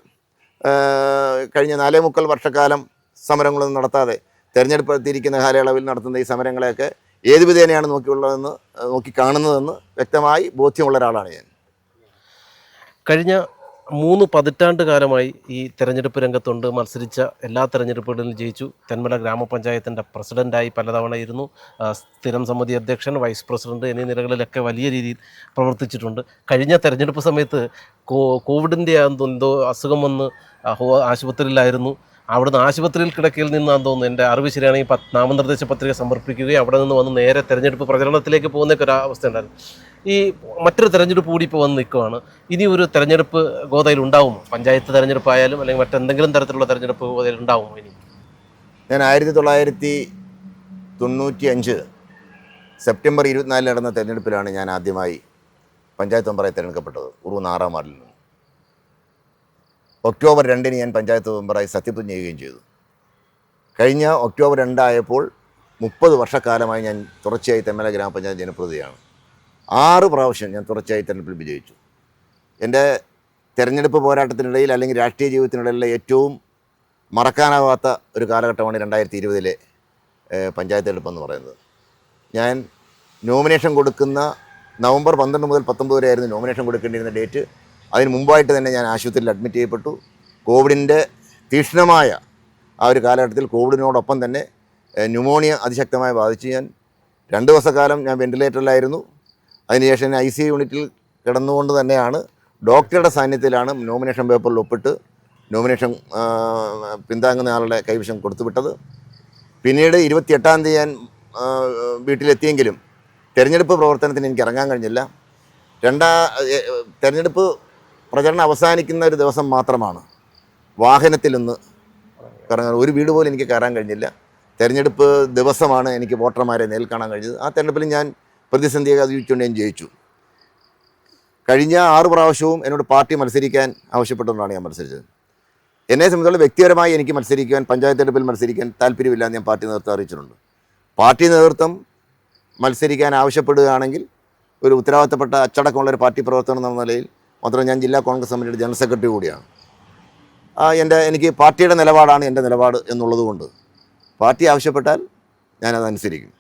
കഴിഞ്ഞ നാലേ മുക്കൽ വർഷക്കാലം സമരങ്ങളൊന്നും നടത്താതെ തിരഞ്ഞെടുപ്പെടുത്തിയിരിക്കുന്ന കാലയളവിൽ നടത്തുന്ന ഈ സമരങ്ങളെയൊക്കെ ഏത് വിധേനയാണ് നോക്കിയുള്ളതെന്ന് നോക്കി കാണുന്നതെന്ന് വ്യക്തമായി ബോധ്യമുള്ള ഒരാളാണ് ഞാൻ. കഴിഞ്ഞ മൂന്ന് പതിറ്റാണ്ട് കാലമായി ഈ തെരഞ്ഞെടുപ്പ് രംഗത്തുണ്ട്. മത്സരിച്ച എല്ലാ തെരഞ്ഞെടുപ്പുകളിലും ജയിച്ചു. തെന്മല ഗ്രാമപഞ്ചായത്തിന്റെ പ്രസിഡന്റായി പലതവണ ഇരുന്നു സ്ഥിരം സമിതി അധ്യക്ഷൻ വൈസ് പ്രസിഡന്റ് എന്നീ നിലകളിലൊക്കെ വലിയ രീതിയിൽ പ്രവർത്തിച്ചിട്ടുണ്ട്. കഴിഞ്ഞ തെരഞ്ഞെടുപ്പ് സമയത്ത് കോവിഡിന്റെ എന്തോ അസുഖം വന്ന് ആശുപത്രിയിലായിരുന്നു. അവിടുന്ന് ആശുപത്രിയിൽ കിടക്കയിൽ നിന്നാന്ന് തോന്നുന്നു. എന്റെ അറിവ് ശരിയാണെങ്കിൽ നാമനിർദ്ദേശ പത്രിക സമർപ്പിക്കുകയും അവിടെ നിന്ന് വന്ന് നേരെ തെരഞ്ഞെടുപ്പ് പ്രചരണത്തിലേക്ക് പോകുന്നൊക്കെ ഒരു അവസ്ഥ ഉണ്ടായിരുന്നു. ഈ മറ്റൊരു തെരഞ്ഞെടുപ്പ് കൂടി ഇപ്പോൾ വന്ന് നിൽക്കുവാണ്. ഇനി ഒരു തെരഞ്ഞെടുപ്പ് ഗോതയിൽ ഉണ്ടാവുമോ? പഞ്ചായത്ത് തെരഞ്ഞെടുപ്പായാലും അല്ലെങ്കിൽ മറ്റെന്തെങ്കിലും തരത്തിലുള്ള തെരഞ്ഞെടുപ്പ് ഗോതയിൽ ഉണ്ടാവുമോ ഇനി? ഞാൻ ആയിരത്തി തൊള്ളായിരത്തി തൊണ്ണൂറ്റി അഞ്ച് സെപ്റ്റംബർ ഇരുപത്തിനാലിൽ നടന്ന തെരഞ്ഞെടുപ്പിലാണ് ഞാൻ ആദ്യമായി പഞ്ചായത്ത് മെമ്പറായി തിരഞ്ഞെടുക്കപ്പെട്ടത്. ഉറൂന്ന് ആറാം വാർഡിൽ നിന്ന്. ഒക്ടോബർ രണ്ടിന് ഞാൻ പഞ്ചായത്ത് മെമ്പറായി സത്യപ്രതിജ്ഞ ചെയ്യുകയും ചെയ്തു. കഴിഞ്ഞ ഒക്ടോബർ രണ്ടായപ്പോൾ മുപ്പത് വർഷക്കാലമായി ഞാൻ തുടർച്ചയായി തെമ്മല ഗ്രാമപഞ്ചായത്ത് ജനപ്രതിനിധിയാണ്. ആറ് പ്രാവശ്യം ഞാൻ തുടർച്ചയായി തെരഞ്ഞെടുപ്പിൽ വിജയിച്ചു. എന്റെ തെരഞ്ഞെടുപ്പ് പോരാട്ടത്തിനിടയിൽ അല്ലെങ്കിൽ രാഷ്ട്രീയ ജീവിതത്തിനിടയിലെ ഏറ്റവും മറക്കാനാവാത്ത ഒരു കാലഘട്ടമാണ് രണ്ടായിരത്തി ഇരുപതിലെ പഞ്ചായത്ത് തെരഞ്ഞെടുപ്പ് എന്ന് പറയുന്നത്. ഞാൻ നോമിനേഷൻ കൊടുക്കുന്ന നവംബർ പന്ത്രണ്ട് മുതൽ പത്തൊമ്പത് വരെ ആയിരുന്നു നോമിനേഷൻ കൊടുക്കേണ്ടിയിരുന്ന ഡേറ്റ്. അതിന് മുമ്പായിട്ട് തന്നെ ഞാൻ ആശുപത്രിയിൽ അഡ്മിറ്റ് ചെയ്യപ്പെട്ടു. കോവിഡിന്റെ തീക്ഷ്ണമായ ആ ഒരു കാലഘട്ടത്തിൽ കോവിഡിനോടൊപ്പം തന്നെ ന്യൂമോണിയ അതിശക്തമായി ബാധിച്ച് ഞാൻ രണ്ട് ദിവസക്കാലം ഞാൻ വെന്റിലേറ്ററിലായിരുന്നു. അതിനുശേഷം ഐ സി യൂണിറ്റിൽ കിടന്നുകൊണ്ട് തന്നെയാണ് ഡോക്ടറുടെ സാന്നിധ്യത്തിലാണ് നോമിനേഷൻ പേപ്പറിൽ ഒപ്പിട്ട് നോമിനേഷൻ പിന്താങ്ങുന്ന ആളുടെ കൈവശം കൊടുത്തുവിട്ടത്. പിന്നീട് ഇരുപത്തിയെട്ടാം തീയതി ഞാൻ വീട്ടിലെത്തിയെങ്കിലും തെരഞ്ഞെടുപ്പ് പ്രവർത്തനത്തിന് എനിക്ക് ഇറങ്ങാൻ കഴിഞ്ഞില്ല. രണ്ടാ തെരഞ്ഞെടുപ്പ് പ്രചരണം അവസാനിക്കുന്ന ഒരു ദിവസം മാത്രമാണ് വാഹനത്തിലൊന്ന് കറങ്ങാൻ ഒരു വീട് പോലും എനിക്ക് കയറാൻ കഴിഞ്ഞില്ല. തെരഞ്ഞെടുപ്പ് ദിവസമാണ് എനിക്ക് വോട്ടർമാരെ നേരിൽ കാണാൻ കഴിഞ്ഞത്. ആ തെരഞ്ഞെടുപ്പിൽ ഞാൻ പ്രതിസന്ധിയെ അതിജീവിച്ചുകൊണ്ട് ഞാൻ ജയിച്ചു. കഴിഞ്ഞ ആറ് പ്രാവശ്യവും എന്നോട് പാർട്ടി മത്സരിക്കാൻ ആവശ്യപ്പെട്ടുകൊണ്ടാണ് ഞാൻ മത്സരിച്ചത്. എന്നെ സംബന്ധിച്ചുള്ള വ്യക്തിപരമായി എനിക്ക് മത്സരിക്കുവാൻ പഞ്ചായത്ത് തെരഞ്ഞെടുപ്പിൽ മത്സരിക്കാൻ താല്പര്യമില്ല എന്ന് ഞാൻ പാർട്ടി നേതൃത്വം അറിയിച്ചിട്ടുണ്ട്. പാർട്ടി നേതൃത്വം മത്സരിക്കാൻ ആവശ്യപ്പെടുകയാണെങ്കിൽ ഒരു ഉത്തരവാദിത്തപ്പെട്ട അച്ചടക്കമുള്ള ഒരു പാർട്ടി പ്രവർത്തനം എന്ന നിലയിൽ മാത്രം ഞാൻ ജില്ലാ കോൺഗ്രസ് കമ്മിറ്റിയുടെ ജനറൽ സെക്രട്ടറി കൂടിയാണ്. എന്റെ എനിക്ക് പാർട്ടിയുടെ നിലപാടാണ് എന്റെ നിലപാട് എന്നുള്ളതുകൊണ്ട് പാർട്ടി ആവശ്യപ്പെട്ടാൽ ഞാനതനുസരിക്കും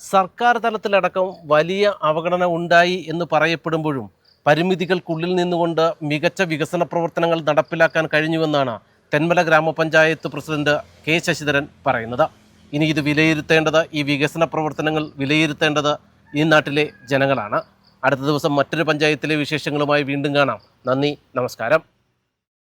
സർക്കാർ തലത്തിലടക്കം വലിയ അവഗണന ഉണ്ടായി എന്ന് പറയപ്പെടുമ്പോഴും പരിമിതികൾക്കുള്ളിൽ നിന്നുകൊണ്ട് മികച്ച വികസന പ്രവർത്തനങ്ങൾ നടപ്പിലാക്കാൻ കഴിഞ്ഞുവെന്നാണ് തെന്മല ഗ്രാമപഞ്ചായത്ത് പ്രസിഡന്റ് കെ ശശിധരൻ പറയുന്നത്. ഇനി ഇത് വിലയിരുത്തേണ്ടത് ഈ വികസന പ്രവർത്തനങ്ങൾ വിലയിരുത്തേണ്ടത് ഈ നാട്ടിലെ ജനങ്ങളാണ്. അടുത്ത ദിവസം മറ്റൊരു പഞ്ചായത്തിലെ വിശേഷങ്ങളുമായി വീണ്ടും കാണാം. നന്ദി നമസ്കാരം.